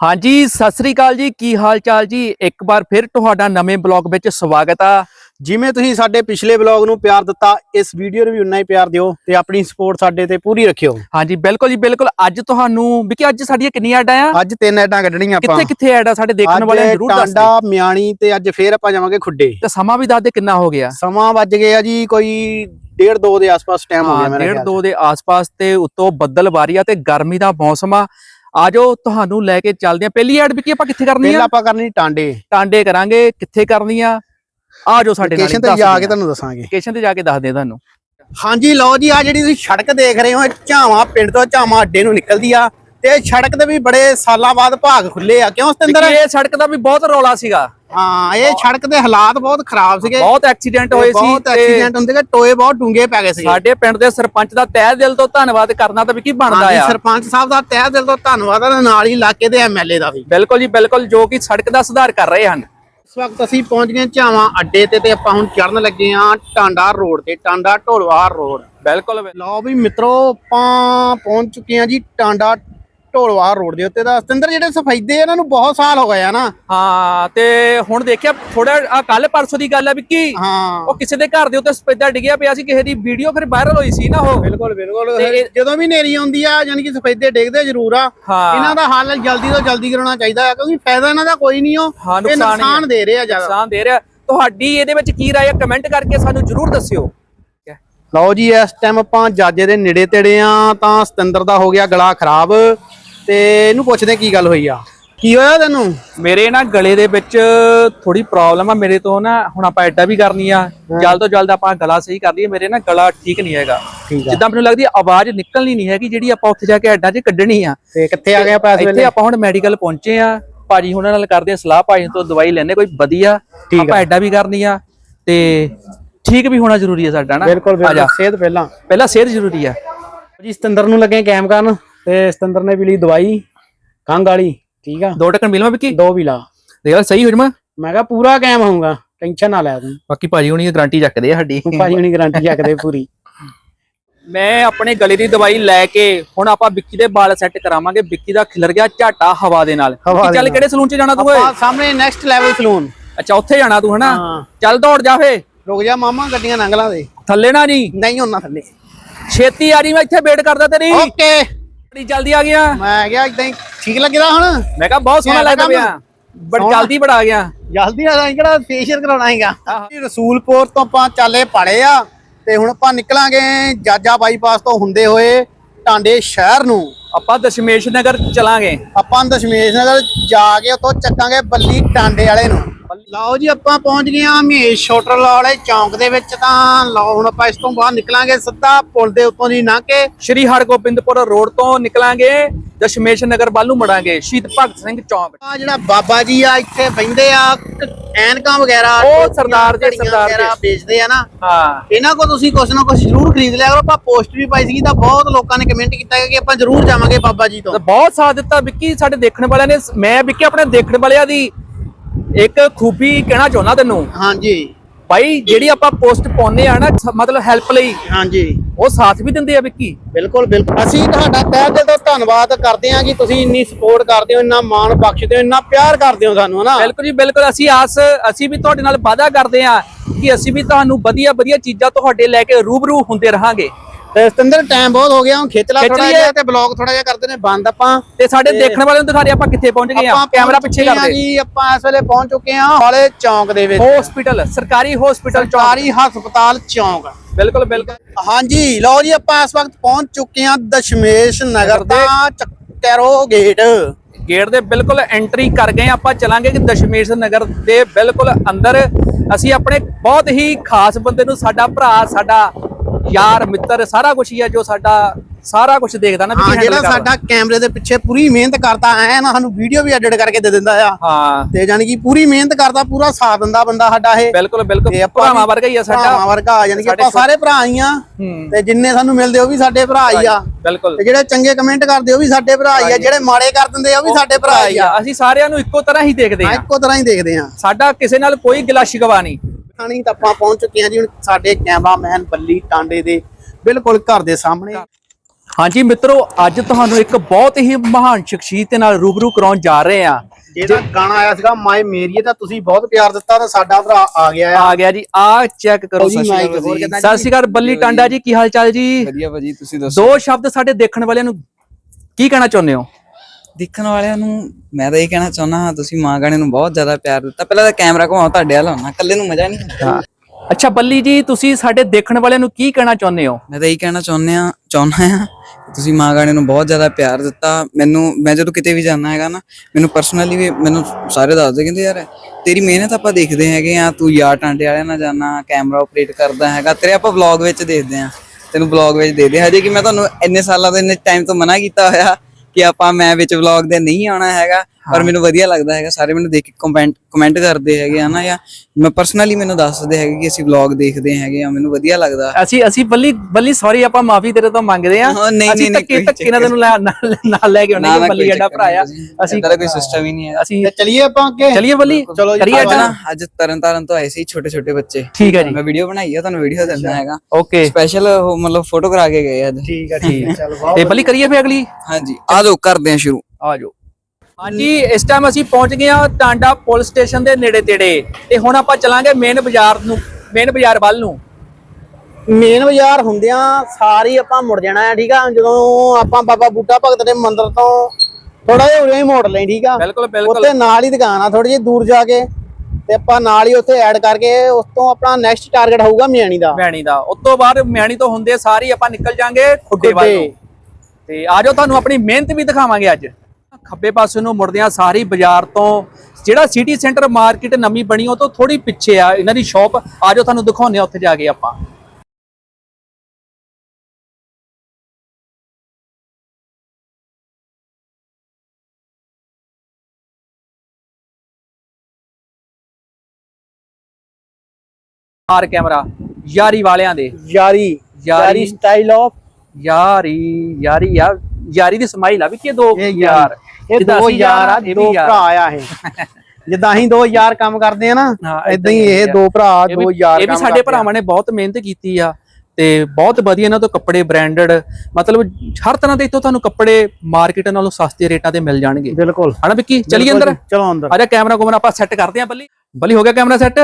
ਹਾਂਜੀ ਸਤਿ ਸ੍ਰੀ ਅਕਾਲ ਜੀ। ਕੀ ਹਾਲ ਚਾਲ ਜੀ? ਇੱਕ ਵਾਰ ਫਿਰ ਤੁਹਾਡਾ ਨਵੇਂ ਬਲੌਗ ਵਿੱਚ ਸਵਾਗਤ ਆ। ਜਿਵੇਂ ਤੁਸੀਂ ਸਾਡੇ ਪਿਛਲੇ ਵਲੌਗ ਨੂੰ ਪਿਆਰ ਦਿੱਤਾ ਇਸ ਵੀਡੀਓ ਨੂੰ ਵੀ ਉਨਾ ਹੀ ਪਿਆਰ ਦਿਓ ਤੇ ਆਪਣੀ ਸਪੋਰਟ ਸਾਡੇ ਤੇ ਪੂਰੀ ਰੱਖਿਓ। ਹਾਂਜੀ ਬਿਲਕੁਲ ਜੀ ਬਿਲਕੁਲ। ਅੱਜ ਤੁਹਾਨੂੰ ਵੀ ਕਿ ਅੱਜ ਸਾਡੀਆਂ ਕਿੰਨੀਆਂ ਐਡਾਂ ਆ? ਅੱਜ ਤਿੰਨ ਐਡਾਂ ਕੱਢਣੀਆਂ ਆਪਾਂ। ਕਿੱਥੇ ਕਿੱਥੇ ਐਡ ਸਾਡੇ ਦੇਖਣ ਵਾਲਿਆਂ ਨੂੰ ਜਰੂਰ ਦੱਸ ਟਾਂਡਾ ਮਿਆਣੀ ਤੇ ਅੱਜ ਫੇਰ ਆਪਾਂ ਜਾਵਾਂਗੇ ਖੁੱਡੇ। ਤੇ ਸਮਾਂ ਵੀ ਦੱਸ ਦੇ ਕਿੰਨਾ ਹੋ ਗਿਆ। ਸਮਾਂ ਵੱਜ ਗਿਆ ਜੀ ਕੋਈ 1.5 2 ਦੇ ਆਸ-ਪਾਸ ਟਾਈਮ ਹੋ ਗਿਆ ਮੇਰਾ ਡੇਢ ਖਿਆਲ ਦੋ ਦੇ ਆਸ-ਪਾਸ ਤੇ ਉੱਤੋਂ ਬੱਦਲਬਾਰੀ ਆ ਤੇ ਗਰਮੀ ਦਾ ਮੌਸਮ ਆ। ਆਜੋ ਤੁਹਾਨੂੰ ਲੈ ਕੇ ਚੱਲਦੇ ਆ ਪਹਿਲੀ ਐਡ ਵੀ ਕੀ ਆਪਾਂ ਕਿੱਥੇ ਕਰਨੀ ਪਹਿਲਾਂ ਆ ਆਪਾਂ ਕਰਨੀ ਟਾਂਡੇ। ਟਾਂਡੇ ਕਰਾਂਗੇ ਕਿੱਥੇ ਕਰਨੀ ਆ? ਆਜੋ ਸਾਡੇ ਨਾਲ ਲੋਕੇਸ਼ਨ ਤੇ ਜਾ ਕੇ ਤੁਹਾਨੂੰ ਦੱਸਾਂਗੇ। ਲੋਕੇਸ਼ਨ ਤੇ ਜਾ ਕੇ ਦੱਸਦੇ ਆ ਤੁਹਾਨੂੰ। ਹਾਂਜੀ ਲਓ ਜੀ ਆ ਜਿਹੜੀ ਤੁਸੀਂ ਸੜਕ ਦੇਖ ਰਹੇ ਹੋ ਝਾਵਾਂ ਪਿੰਡ ਤੋਂ ਝਾਵਾਂ ਅੱਡੇ ਨੂੰ ਨਿਕਲਦੀ ਆ। ਤੇ ਸੜਕ ਦੇ ਵੀ ਬੜੇ ਸਾਲਾਂ ਬਾਅਦ ਭਾਗ ਖੁੱਲੇ ਆ। ਕਿਉਂ ਸਤਿੰਦਰ? ਇਹ ਸੜਕ ਦਾ ਵੀ ਬਹੁਤ ਰੌਲਾ ਸੀਗਾ। ਹਾਂ ਇਹ ਸੜਕ ਦੇ ਹਾਲਾਤ ਬਹੁਤ ਖਰਾਬ ਸੀਗੇ। ਬਹੁਤ ਐਕਸੀਡੈਂਟ ਹੋਏ ਸੀ ਬਹੁਤ ਐਕਸੀਡੈਂਟ ਹੁੰਦੇ ਕਿ ਟੋਏ ਬਹੁਤ ਡੂੰਘੇ ਪੈ ਗਏ ਸੀਗੇ। ਸਾਡੇ ਪਿੰਡ ਦੇ ਸਰਪੰਚ ਦਾ ਤਹਿ ਦਿਲ ਤੋਂ ਧੰਨਵਾਦ ਕਰਨਾ ਤਾਂ ਵੀ ਕੀ ਬਣਦਾ ਆ। ਸਰਪੰਚ ਸਾਹਿਬ ਦਾ ਤਹਿ ਦਿਲ ਤੋਂ ਧੰਨਵਾਦ ਹੈ ਨਾਲ ਹੀ ਇਲਾਕੇ ਦੇ ਐਮਐਲਏ ਦਾ ਵੀ। ਬਿਲਕੁਲ ਜੀ ਬਿਲਕੁਲ ਜੋ ਕਿ ਸੜਕ ਦਾ ਸੁਧਾਰ ਕਰ ਰਹੇ ਹਨ। ਇਸ ਵਕਤ ਅਸੀਂ ਪਹੁੰਚ ਗਏ ਝਾਵਾਂ ਅੱਡੇ ਤੇ ਤੇ ਆਪਾਂ ਹੁਣ ਚੜਨ ਲੱਗੇ ਆ ਟਾਂਡਾ ਰੋਡ ਤੇ ਟਾਂਡਾ ਢੋਲਵਾਰ ਰੋਡ। ਬਿਲਕੁਲ। ਲਓ ਵੀ ਮਿੱਤਰੋ ਆਪਾਂ ਪਹੁੰਚ ਚੁੱਕੇ ਆ ਜੀ ਟਾਂਡਾ ਢੋਲਵਾਰ ਰੋਡ ਦੇ ਉੱਤੇ ਦਾ। ਸਤਿੰਦਰ ਜਿਹੜੇ ਸਫੈਦੇ ਇਹਨਾਂ ਨੂੰ ਬਹੁਤ ਸਾਲ ਹੋ ਗਏ ਆ ਨਾ। ਹਾਂ ਤੇ ਹੁਣ ਦੇਖਿਆ ਥੋੜਾ ਆ ਕੱਲ ਪਰਸੋਂ ਦੀ ਗੱਲ ਆ ਵੀ ਕੀ ਹਾਂ। ਉਹ ਕਿਸੇ ਦੇ ਘਰ ਦੇ ਉੱਤੇ ਸਪੈਦਾ ਡਿੱਗਿਆ ਪਿਆ ਸੀ ਕਿਸੇ ਦੀ ਵੀਡੀਓ ਫਿਰ ਵਾਇਰਲ ਹੋਈ ਸੀ ਨਾ ਉਹ। ਬਿਲਕੁਲ ਬਿਲਕੁਲ। ਜਦੋਂ ਵੀ ਨੇਰੀ ਆਉਂਦੀ ਆ ਯਾਨੀ ਕਿ ਸਫੈਦੇ ਡਿੱਗਦੇ ਜ਼ਰੂਰ ਆ। ਇਹਨਾਂ ਦਾ ਹੱਲ ਜਲਦੀ ਤੋਂ ਜਲਦੀ ਕਰਾਉਣਾ ਚਾਹੀਦਾ ਹੈ ਕਿਉਂਕਿ ਫਾਇਦਾ ਇਹਨਾਂ ਦਾ ਕੋਈ ਨਹੀਂ ਹੋ ਹਾਂ, ਇਹ ਨੁਕਸਾਨ। ਦੇ ਰਹੇ ਆ ਜ਼ਿਆਦਾ। ਨੁਕਸਾਨ ਦੇ ਰਿਹਾ ਤੁਹਾਡੀ ਇਹਦੇ ਵਿੱਚ ਕੀ ਰਾਏ ਹੈ ਕਮੈਂਟ ਕਰਕੇ ਸਾਨੂੰ ਜਰੂਰ ਦੱਸਿਓ। ਲਓ ਜੀ ਇਸ ਟਾਈਮ ਆਪਾਂ ਜਾਜੇ ਦੇ ਨੇੜੇ ਤੇੜੇ ਆ ਤਾਂ ਸਤਿੰਦਰ ਦਾ ਹੋ ਗਿਆ ਗਲਾ ਖਰਾਬ। ਤੇ ਇਹਨੂੰ ਪੁੱਛਦੇ ਕੀ ਗੱਲ ਹੋਈ ਆ। ਕੀ ਹੋਇਆ ਤੈਨੂੰ? ਮੇਰੇ ਨਾ ਗਲੇ ਦੇ ਵਿੱਚ ਥੋੜੀ ਪ੍ਰੋਬਲਮ ਆ ਮੇਰੇ ਤੋਂ ਨਾ ਹੁਣ ਆਪਾਂ ਐਡਾ ਵੀ ਕਰਨੀ ਆ ਜਲਦ ਤੋਂ ਜਲਦ ਆਪਾਂ ਗਲਾ ਸਹੀ ਕਰ ਲਈਏ ਮੇਰੇ ਨਾ ਗਲਾ ਠੀਕ ਨਹੀਂ ਹੈਗਾ। ਜਿੱਦਾਂ ਮੈਨੂੰ ਲੱਗਦੀ ਆ ਆਵਾਜ਼ ਨਿਕਲਣੀ ਨਹੀਂ ਹੈਗੀ ਜਿਹੜੀ ਆਪਾਂ ਉੱਥੇ ਜਾ ਕੇ ਐਡਾ 'ਚ ਕੱਢਣੀ ਆ। ਤੇ ਕਿੱਥੇ ਆ ਗਏ ਆਪਾਂ ਇਸ ਇੱਥੇ ਵੇਲੇ? ਆਪਾਂ ਹੁਣ ਮੈਡੀਕਲ ਪਹੁੰਚੇ ਆ। ਭਾਜੀ ਹੁਣਾਂ ਨਾਲ ਕਰਦੇ ਆ ਸਲਾਹ ਭਾਜੀ ਤੋਂ ਦਵਾਈ ਲੈਣੇ ਕੋਈ ਵਧੀਆ। ਆਪਾਂ ਐਡਾ ਵੀ ਕਰਨੀ ਆ ਤੇ ਠੀਕ ਵੀ ਹੋਣਾ ਜ਼ਰੂਰੀ ਹੈ ਸਾਡਾ ਨਾ। ਬਿਲਕੁਲ ਆ ਬਿਲਕੁਲ ਸਿਹਤ ਪਹਿਲਾਂ। ਪਹਿਲਾਂ ਸਿਹਤ ਜ਼ਰੂਰੀ ਆ। ਜੀ ਸਤਿੰਦਰ ਨੂੰ ਲੱਗੇ ਕੈਮ ਕਰਨ। ਤੇ ਸਤਿੰਦਰ ਨੇ ਵੀ ਲਈ ਦਵਾਈ ਖੰਘ ਵਾਲੀ ਠੀਕ ਆ? ਦੋ ਟਕਣ ਮਿਲਵਾ ਵਿੱਕੀ? ਦੋ ਵੀ ਲਾ। ਦੇਖ ਲੈ ਸਹੀ ਹੋ ਜਮਾ ਮੈਂ ਕਿਹਾ ਪੂਰਾ ਕੈਮ ਹੋਊਗਾ ਟੈਨਸ਼ਨ ਨਾ ਲੈ ਤੂੰ। ਬਾਕੀ ਭਾਜੀ ਹੁਣੀ ਗਾਰੰਟੀ ਚੱਕਦੇ ਆ ਸਾਡੀ। ਭਾਜੀ ਹੁਣੀ ਗਾਰੰਟੀ ਚੱਕਦੇ ਪੂਰੀ। ਮੈਂ ਆਪਣੇ ਗਲੇ ਦੀ ਦਵਾਈ ਲੈ ਕੇ ਹੁਣ ਆਪਾਂ ਵਿੱਕੀ ਦੇ ਵਾਲ ਸੈੱਟ ਕਰਾਵਾਂਗੇ। ਵਿੱਕੀ ਦਾ ਖਿਲਰ ਗਿਆ ਝਾਟਾ ਹਵਾ ਦੇ ਨਾਲ। ਚੱਲ। ਕਿਹੜੇ ਸਲੂਨ 'ਚ ਜਾਣਾ ਤੂੰ ਓਏ? ਆਪਾਂ ਸਾਹਮਣੇ ਨੈਕਸਟ ਲੈਵਲ ਸਲੂਨ ਅੱਛਾ ਉੱਥੇ ਜਾਣਾ ਤੂੰ ਹਨਾ? ਚੱਲ ਦੌੜ ਜਾ ਫੇ। ਰੁਕ ਜਾ ਮਾਮਾ ਗੱਡੀਆਂ ਨੰਗਲਾਂ ਦੇ। ਥੱਲੇ ਨਾ ਜੀ। ਨਹੀਂ ਹੁੰਦਾ ਥੱਲੇ। ਛੇਤੀ ਆ ਜੀ ਮੈਂ ਇੱਥੇ ਵੇਟ ਕਰਦਾ ਤੇਰੀ। ਓਕੇ ਬੜੀ ਜਲਦੀ ਆ ਗਿਆ ਮੈਂ ਕਿਹਾ ਇਦਾਂ ਹੀ ਠੀਕ ਲੱਗਦਾ ਹੁਣ ਮੈਂ ਕਿਹਾ ਬਹੁਤ ਸੋਹਣਾ ਲੱਗਦਾ? ਪਿਆ ਬੜੀ। ਜਲਦੀ ਬੜਾ ਗਿਆ ਜਲਦੀ ਆ ਜਾਈਂ ਕਿਹੜਾ ਫੇਸ਼ੀਅਲ ਕਰਾਉਣਾ ਹੈਗਾ। ਰਸੂਲਪੁਰ ਤੋਂ ਆਪਾਂ ਚਾਲੇ ਪਾੜੇ ਆ ਤੇ ਹੁਣ ਆਪਾਂ ਨਿਕਲਾਂਗੇ ਜਾਜਾ ਬਾਈਪਾਸ ਤੋਂ ਹੁੰਦੇ ਹੋਏ ਟਾਂਡੇ ਸ਼ਹਿਰ ਨੂੰ ਆਪਾਂ ਦਸ਼ਮੇਸ਼ ਨਗਰ ਚਲਾਂਗੇ। ਆਪਾਂ ਦਸ਼ਮੇਸ਼ ਨਗਰ ਜਾ ਕੇ ਉੱਥੋਂ ਚੱਕਾਂਗੇ ਬੱਲੀ ਟਾਂਡੇ ਵਾਲੇ ਨੂੰ। ਲਓ ਜੀ ਆਪਾਂ ਪਹੁੰਚ ਗਏ ਆ ਮਹੇਸ਼ ਹੋਟਲ ਵਾਲੇ ਚੌਂਕ ਦੇ ਵਿੱਚ ਤਾਂ ਲਓ ਹੁਣ ਆਪਾਂ ਇਸ ਤੋਂ ਬਾਹਰ ਨਿਕਲਾਂਗੇ ਸਿੱਧਾ ਪੁਲ ਦੇ ਉੱਤੋਂ ਦੀ ਲੰਘ ਕੇ। ਸ਼੍ਰੀ ਹਰਗੋਬਿੰਦਪੁਰ ਰੋਡ ਤੋਂ ਨਿਕਲਾਂਗੇ ਦਸ਼ਮੇਸ਼ ਨਗਰ ਵੱਲ ਨੂੰ ਮੁੜਾਂਗੇ ਸ਼ਹੀਦ ਭਗਤ ਸਿੰਘ ਚੌਂਕ। ਆ ਜਿਹੜਾ ਬਾਬਾ ਜੀ ਆ ਇੱਥੇ ਬੈੰਦੇ ਆ ਐਨਕਾਂ ਵਗੈਰਾ ਉਹ ਸਰਦਾਰ ਜੀ, ਘੜੀਆਂ ਸਰਦਾਰ ਜੀ। ਵਗੈਰਾ ਵੇਚਦੇ ਆ ਨਾ। ਹਾਂ। ਇਹਨਾਂ ਕੋ ਤੁਸੀਂ ਕੁਛ ਨਾ ਕੁਛ ਜ਼ਰੂਰ ਖਰੀਦ ਲਿਆ ਕਰੋ ਆਪਾਂ ਪੋਸਟ ਵੀ ਪਾਈ ਸੀ ਤਾਂ ਬਹੁਤ ਲੋਕਾਂ ਨੇ ਕਮੈਂਟ ਕੀਤਾ ਕਿ ਆਪਾਂ ਜ਼ਰੂਰ ਜਾਵਾਂਗੇ ਬਾਬਾ ਜੀ ਤੋਂ। ਬਹੁਤ ਸਾਥ ਦਿੱਤਾ ਵਿੱਕੀ ਸਾਡੇ ਦੇਖਣ ਵਾਲਿਆਂ ਨੇ। ਮੈਂ ਵਿੱਕੀ ਆਪਣੇ ਦੇਖਣ ਵਾਲਿਆਂ ਦੀ ਇੱਕ ਖੂਬੀ ਕਹਿਣਾ ਚਾਹੁੰਦਾ ਤੈਨੂੰ। ਹਾਂਜੀ। ਭਾਈ ਜਿਹੜੀ ਆਪਾਂ ਪੋਸਟ ਪਾਉਨੇ ਆ ਨਾ ਮਤਲਬ ਹੈਲਪ ਲਈ। ਹਾਂਜੀ। ਉਹ ਸਾਥ ਵੀ ਦਿੰਦੇ ਆ ਵਿੱਕੀ? ਬਿਲਕੁਲ ਬਿਲਕੁਲ। ਅਸੀਂ ਤੁਹਾਡਾ ਤਹਿ ਦਿਲ ਤੋਂ ਧੰਨਵਾਦ ਕਰਦੇ ਹਾਂ ਕਿ ਤੁਸੀਂ ਇੰਨੀ ਸਪੋਰਟ ਕਰਦੇ ਹੋ ਇੰਨਾ ਮਾਣ ਬਖਸ਼ਦੇ ਹੋ ਇੰਨਾ ਪਿਆਰ ਕਰਦੇ ਹੋ ਸਾਨੂੰ ਹਨਾ? ਬਿਲਕੁਲ ਜੀ ਬਿਲਕੁਲ। ਅਸੀਂ ਆਸ ਅਸੀਂ ਵੀ ਤੁਹਾਡੇ ਨਾਲ ਵਾਅਦਾ ਕਰਦੇ ਆ ਕਿ ਅਸੀਂ ਵੀ ਤੁਹਾਨੂੰ ਵਧੀਆ ਵਧੀਆ ਚੀਜ਼ਾਂ ਤੁਹਾਡੇ ਲੈ ਕੇ ਰੂਬਰੂ ਹੁੰਦੇ ਰਹਾਂਗੇ। ਤੇ ਸਤਿੰਦਰ ਟਾਈਮ ਬਹੁਤ ਹੋ ਗਿਆ ਹੁਣ ਖਿੱਚ ਲਾ ਖਿੱਚ ਥੋੜਾ ਲਈਏ। ਜਿਹਾ ਤੇ ਬਲੌਗ ਥੋੜਾ ਜਿਹਾ ਕਰਦੇ ਨੇ ਬੰਦ ਆਪਾਂ। ਤੇ ਸਾਡੇ ਦੇਖਣ ਵਾਲਿਆਂ ਨੂੰ ਦਿਖਾ ਆਪਾਂ ਕਿੱਥੇ ਪਹੁੰਚ ਗਏ ਆ ਕੈਮਰਾ ਪਿੱਛੇ ਕਰ ਦੇ। ਜੀ ਆਪਾਂ ਇਸ ਵੇਲੇ ਪਹੁੰਚ ਚੁੱਕੇ ਹਾਂ ਹਾਲੇ ਚੌਂਕ ਦੇ ਵਿੱਚ। ਹਸਪੀਟਲ ਸਰਕਾਰੀ ਹਸਪੀਟਲ ਚੌਂਕ। ਸਰਕਾਰੀ ਹਸਪਤਾਲ ਚੌਂਕ। ਬਿਲਕੁਲ ਬਿਲਕੁਲ। ਹਾਂਜੀ ਲਓ ਜੀ ਆਪਾਂ ਇਸ ਵਕਤ ਪਹੁੰਚ ਚੁੱਕੇ ਹਾਂ ਦਸ਼ਮੇਸ਼ ਨਗਰ ਦੇ- ਚੱਕਰੋ ਗੇਟ ਗੇਟ ਦੇ ਬਿਲਕੁਲ ਐਂਟਰੀ ਕਰ ਗਏ। ਆਪਾਂ ਚਲਾਂਗੇ ਕਿ ਦਸ਼ਮੇਸ਼ ਨਗਰ ਦੇ ਬਿਲਕੁਲ ਅੰਦਰ। ਅਸੀਂ ਆਪਣੇ ਬਹੁਤ ਹੀ ਖਾਸ ਬੰਦੇ ਨੂੰ ਸਾਡਾ ਭਰਾ ਸਾਡਾ ਯਾਰ ਮਿੱਤਰ ਸਾਰਾ ਕੁਝ ਹੀ ਹੈ ਜੋ ਸਾਡਾ ਸਾਰਾ ਕੁਝ ਦੇਖਦਾ ਨਾ ਵੀ ਹਾਂ ਜਿਹੜਾ। ਸਾਡਾ ਕੈਮਰੇ ਦੇ ਪਿੱਛੇ ਪੂਰੀ ਮਿਹਨਤ ਕਰਦਾ ਐ ਨਾ ਸਾਨੂੰ ਵੀਡੀਓ ਵੀ ਐਡਿਟ ਕਰਕੇ ਦੇ ਦਿੰਦਾ ਆ। ਹਾਂ। ਤੇ ਜਾਨੀ ਕਿ ਪੂਰੀ ਮਿਹਨਤ ਕਰਦਾ ਪੂਰਾ ਸਾਥ ਦਿੰਦਾ ਬੰਦਾ ਸਾਡਾ ਇਹ। ਬਿਲਕੁਲ ਬਿਲਕੁਲ। ਭਰਾਵਾਂ ਵਰਗਾ ਹੀ ਆ ਸਾਡਾ। ਭਰਾਵਾਂ ਵਰਗਾ ਆ ਜਾਨੀ ਕਿ ਆਪਾਂ ਸਾਰੇ ਭਰਾ ਹੀ ਆ। ਤੇ ਜਿੰਨੇ ਸਾਨੂੰ ਮਿਲਦੇ ਉਹ ਵੀ ਸਾਡੇ ਭਰਾ ਹੀ ਆ। ਬਿਲਕੁਲ। ਤੇ ਜਿਹੜੇ ਚੰਗੇ ਕਮੈਂਟ ਕਰਦੇ ਉਹ ਵੀ ਸਾਡੇ ਭਰਾ ਹੀ ਆ। ਜਿਹੜੇ ਮਾੜੇ ਕਰ ਦਿੰਦੇ ਆ ਉਹ ਵੀ ਸਾਡੇ ਭਰਾ ਹੀ ਆ। ਅਸੀਂ ਸਾਰਿਆਂ ਨੂੰ ਇੱਕੋ ਤਰ੍ਹਾਂ ਹੀ ਦੇਖਦੇ ਹਾਂ ਇੱਕੋ ਤਰ੍ਹਾਂ ਹੀ ਦੇਖਦੇ ਆ ਸਾਡਾ ਕਿਸੇ ਨਾਲ ਕੋਈ ਗਿਲਾ ਸ਼ਿਕਵਾ ਨਹੀਂ। ਖਾਣੀ ਤਾਂ ਆਪਾਂ ਪਹੁੰਚ ਚੁੱਕੇ ਹਾਂ ਜੀ ਹੁਣ ਸਾਡੇ ਕੈਮਰਾਮੈਨ ਬੱਲੀ ਟਾਂਡੇ ਦੇ ਬਿਲਕੁਲ ਘਰ ਦੇ ਸਾਹਮਣੇ। ਹਾਂਜੀ ਮਿੱਤਰੋ ਅੱਜ ਤੁਹਾਨੂੰ ਇੱਕ ਬਹੁਤ ਹੀ ਮਹਾਨ ਸ਼ਖਸੀਅਤ ਦੇ ਨਾਲ ਰੂਬਰੂ ਕਰਾਉਣ ਜਾ ਰਹੇ ਆ ਜਿਹੜਾ ਗਾਣਾ ਆਇਆ ਸੀਗਾ ਮਾਈ ਮੇਰੀਏ ਤਾਂ ਤੁਸੀਂ ਬਹੁਤ ਪਿਆਰ ਦਿੱਤਾ ਤਾਂ ਸਾਡਾ ਭਰਾ ਆ ਗਿਆ ਆ। ਆ ਗਿਆ ਜੀ ਆ ਚੈੱਕ ਕਰੋ ਸਤਿ ਸ਼੍ਰੀ ਅਕਾਲ ਬੱਲੀ ਟਾਂਡਾ ਜੀ ਕੀ ਹਾਲ ਚਾਲ ਜੀ? ਵਧੀਆ ਭਾਜੀ ਤੁਸੀਂ ਦੱਸੋ? ਦੋ ਸ਼ਬਦ ਸਾਡੇ ਦੇਖਣ ਵਾਲਿਆਂ ਨੂੰ ਕੀ ਕਹਿਣਾ ਚਾਹੁੰਦੇ ਹੋ? ਦੇਖਣ ਵਾਲਿਆਂ ਨੂੰ ਮੈਂ ਤਾਂ ਇਹ ਕਹਿਣਾ ਚਾਹੁੰਦਾ ਹਾਂ ਤੁਸੀਂ ਮਾਂ ਗਾਣੇ ਨੂੰ ਬਹੁਤ ਜ਼ਿਆਦਾ ਪਿਆਰ ਦਿੱਤਾ। ਪਹਿਲਾਂ ਤਾਂ ਕੈਮਰਾ ਘੁਮਾਓ ਤੁਹਾਡੇ ਵੱਲ ਆਉਣਾ ਇਕੱਲੇ ਨੂੰ ਮਜ਼ਾ ਨਹੀਂ ਆਉਂਦਾ। ਅੱਛਾ ਬੱਲੀ ਜੀ ਤੁਸੀਂ ਸਾਡੇ ਦੇਖਣ ਵਾਲਿਆਂ ਨੂੰ ਕੀ ਕਹਿਣਾ ਚਾਹੁੰਦੇ ਹੋ? ਮੈਂ ਤਾਂ ਇਹ ਕਹਿਣਾ ਚਾਹੁੰਦੇ ਆ ਚਾਹੁੰਦਾ ਆ ਤੁਸੀਂ ਮਾਂ ਗਾਣੇ ਨੂੰ ਬਹੁਤ ਜ਼ਿਆਦਾ ਪਿਆਰ ਦਿੱਤਾ। ਮੈਨੂੰ ਮੈਂ ਜਦੋਂ ਕਿਤੇ ਵੀ ਜਾਂਦਾ ਹੈਗਾ ਨਾ ਮੈਨੂੰ ਪਰਸਨਲੀ ਵੀ ਮੈਨੂੰ ਸਾਰੇ ਦੱਸਦੇ ਕਹਿੰਦੇ ਯਾਰ ਤੇਰੀ ਮਿਹਨਤ ਆਪਾਂ ਦੇਖਦੇ ਹੈਗੇ ਆ ਤੂੰ ਯਾਰ ਟਾਂਡੇ ਵਾਲਿਆਂ ਨਾਲ ਜਾਣਾ ਕੈਮਰਾ ਆਪਰੇਟ ਕਰਦਾ ਹੈਗਾ। ਤੇਰੇ ਆਪਾਂ ਵਲੌਗ ਵਿੱਚ ਦੇਖਦੇ ਆ ਤੈਨੂੰ ਵਲੌਗ ਵਿੱਚ ਦੇਖਦੇ। ਹਜੇ ਕਿ ਮੈਂ ਤੁਹਾਨੂੰ ਇੰਨੇ ਸਾਲਾਂ ਤੋਂ ਇੰਨੇ ਟਾਈਮ ਤੋਂ ਮਨਾ ਕੀਤਾ ਹੋਇਆ ਕਿ ਆਪਾਂ ਮੈਂ ਵਿੱਚ ਵਲੌਗ ਦੇ ਨਹੀਂ ਆਉਣਾ ਹੈਗਾ ਪਰ ਮੈਨੂੰ ਵਧੀਆ ਲੱਗਦਾ ਹੈਗਾ ਸਾਰੇ ਮੈਨੂੰ ਦੇਖ ਕੇ ਕਮੈਂਟ ਕਮੈਂਟ ਕਰਦੇ ਹੈਗੇ ਹਨਾ ਜਾਂ ਮੈਂ ਪਰਸਨਲੀ ਮੈਨੂੰ ਦੱਸਦੇ ਹੈਗੇ ਕਿ ਅਸੀਂ ਵਲੌਗ ਦੇਖਦੇ ਹੈਗੇ ਆ ਮੈਨੂੰ ਵਧੀਆ ਲੱਗਦਾ। ਅਸੀਂ ਅਸੀਂ ਬੱਲੀ ਬੱਲੀ ਸੌਰੀ ਆਪਾਂ ਮਾਫੀ ਤੇਰੇ ਤੋਂ ਮੰਗਦੇ ਆ ਅਸੀਂ ਧੱਕੇ ਧੱਕੇ ਨਾਲ ਤੈਨੂੰ ਲੈ- ਨਾਲ ਲੈ ਕੇ ਆਉਣਾ ਬੱਲੀ ਸਾਡਾ ਭਰਾ ਆ। ਅਸੀਂ ਦਾ ਕੋਈ ਸਿਸਟਮ ਹੀ ਨਹੀਂ ਹੈ। ਅਸੀਂ ਤੇ ਚਲਿਏ ਆਪਾਂ ਅੱਗੇ? ਚਲਿਏ ਬੱਲੀ? ਚਲੋ ਜੀ, ਕਰੀਏ ਅੱਜ ਤਰਨ ਤਾਰਨ ਤੋਂ ਆਏ ਸੀ ਛੋਟੇ ਛੋਟੇ ਬੱਚੇ। ਠੀਕ ਹੈ ਜੀ। ਮੈਂ ਵੀਡੀਓ ਬਣਾਈ ਆ ਤੁਹਾਨੂੰ ਵੀਡੀਓ ਦਿੰਦਾ ਹੈਗਾ। ਓਕੇ ਸਪੈਸ਼ਲ ਉਹ ਮਤਲਬ ਫੋਟੋ ਕਰਾ ਕੇ ਗਏ ਅੱਜ। ਠੀਕ ਹੈ ਠੀਕ ਚਲ ਤੇ ਬੱਲੀ ਕਰੀਏ ਫੇ ਅਗਲੀ? ਹਾਂਜੀ ਆ ਜਾਓ ਕਰਦੇ ਆ ਸ਼ੁਰੂ। ਆ ਜਾਓ। ਹਾਂਜੀ ਇਸ ਟਾਈਮ ਅਸੀਂ ਪਹੁੰਚ ਗਏ ਆ ਟਾਂਡਾ ਪੁਲਿਸ ਸਟੇਸ਼ਨ ਦੇ ਨੇੜੇ ਤੇੜੇ ਤੇ ਹੁਣ ਆਪਾਂ ਚਲਾਂਗੇ ਮੇਨ ਬਾਜ਼ਾਰ ਨੂੰ ਮੇਨ ਬਾਜ਼ਾਰ ਵੱਲ ਨੂੰ। ਮੇਨ ਬਾਜ਼ਾਰ ਹੁੰਦਿਆਂ ਸਾਰੀ ਆਪਾਂ ਮੁੜ ਜਾਣਾ ਹੈ ਠੀਕ ਆ? ਜਦੋਂ ਆਪਾਂ ਬਾਬਾ ਬੂਟਾ ਭਗਤ ਦੇ ਮੰਦਿਰ ਤੋਂ ਥੋੜਾ ਜਿਹਾ ਉਰੇ ਹੀ ਮੋੜ ਲਈ ਠੀਕ ਆ? ਬਿਲਕੁਲ ਬਿਲਕੁਲ। ਉੱਥੇ ਨਾਲ ਹੀ ਦੁਕਾਨ ਆ ਥੋੜੀ ਜਿਹੀ ਦੂਰ ਜਾ ਕੇ। ਤੇ ਆਪਾਂ ਨਾਲ ਹੀ ਉੱਥੇ ਐਡ ਕਰਕੇ ਉਸ ਤੋਂ ਆਪਣਾ ਨੈਕਸਟ ਟਾਰਗੇਟ ਹੋਊਗਾ ਮਿਆਣੀ ਦਾ। ਮਿਆਣੀ ਦਾ। ਉਸ ਤੋਂ ਬਾਅਦ ਮਿਆਣੀ ਤੋਂ ਹੁੰਦੇ ਸਾਰੀ ਆਪਾਂ ਨਿਕਲ ਜਾਾਂਗੇ ਖੁੱਡੇ ਵੱਲ ਨੂੰ। ਤੇ ਆਜੋ ਤੁਹਾਨੂੰ ਆਪਣੀ ਮਿਹਨਤ ਵੀ ਦਿਖਾਵਾਂਗੇ ਅੱਜ। ਖੱਬੇ ਪਾਸੇ ਨੂੰ ਮੁੜਦਿਆਂ ਸਾਰੀ ਬਾਜ਼ਾਰ ਤੋਂ ਜਿਹੜਾ ਸਿਟੀ ਸੈਂਟਰ ਮਾਰਕੀਟ ਨਵੀਂ ਬਣੀ ਉਹ ਤੋਂ ਥੋੜੀ ਪਿੱਛੇ ਆ ਇਹਨਾਂ ਦੀ ਸ਼ਾਪ ਆਜੋ ਤੁਹਾਨੂੰ ਦਿਖਾਉਂਦੇ ਆ ਉੱਥੇ ਜਾ ਕੇ ਆਪਾਂ। ਆਰ ਕੈਮਰਾ ਯਾਰੀ ਵਾਲਿਆਂ ਦੇ। ਯਾਰੀ ਯਾਰੀ ਸਟਾਈਲ ਆਫ ਯਾਰੀ ਯਾਰੀ ਯਾਰ ਯਾਰੀ ਦੀ ਸਮਾਈਲ ਆ ਵੀ ਕੀ ਦੋ ਯਾਰ। ਇਹ ਜਿੱਦਾਂ ਦੋ ਅਸੀਂ ਯਾਰ ਆ ਇਹ ਵੀ ਦੋ ਯਾਰ। ਭਰਾ ਆ ਇਹ। ਜਿੱਦਾਂ ਅਸੀਂ ਦੋ ਯਾਰ ਕੰਮ ਕਰਦੇ ਆ ਨਾ ਹਾਂ, ਇਦਾਂ ਹੀ ਏਦਾਂ ਹੀ ਇਹ ਆ। ਦੋ ਭਰਾ ਇਹ ਦੋ ਯਾਰ ਇਹ ਵੀ ਕੰਮ ਸਾਡੇ ਕਰਦੇ ਆ। ਭਰਾਵਾਂ ਨੇ ਬਹੁਤ ਮਿਹਨਤ ਕੀਤੀ ਆ ਤੇ ਬਹੁਤ ਵਧੀਆ ਇਹਨਾਂ ਤੋਂ ਕੱਪੜੇ ਬ੍ਰਾਂਡਡ ਮਤਲਬ ਹਰ ਤਰ੍ਹਾਂ ਦੇ ਇੱਥੋਂ ਤੁਹਾਨੂੰ ਕੱਪੜੇ ਮਾਰਕੀਟ ਨਾਲੋਂ ਸਸਤੇ ਰੇਟਾਂ ਤੇ ਮਿਲ ਜਾਣਗੇ। ਬਿਲਕੁਲ। ਹਨਾ ਵਿੱਕੀ? ਚਲਿਏ ਅੰਦਰ? ਚਲੋ ਅੰਦਰ। ਆਜਾ ਕੈਮਰਾ ਕੋਮਨ ਆਪਾਂ ਸੈੱਟ ਕਰਦੇ ਆਂ ਬੱਲੀ। ਬੱਲੀ ਹੋ ਗਿਆ ਕੈਮਰਾ ਸੈੱਟ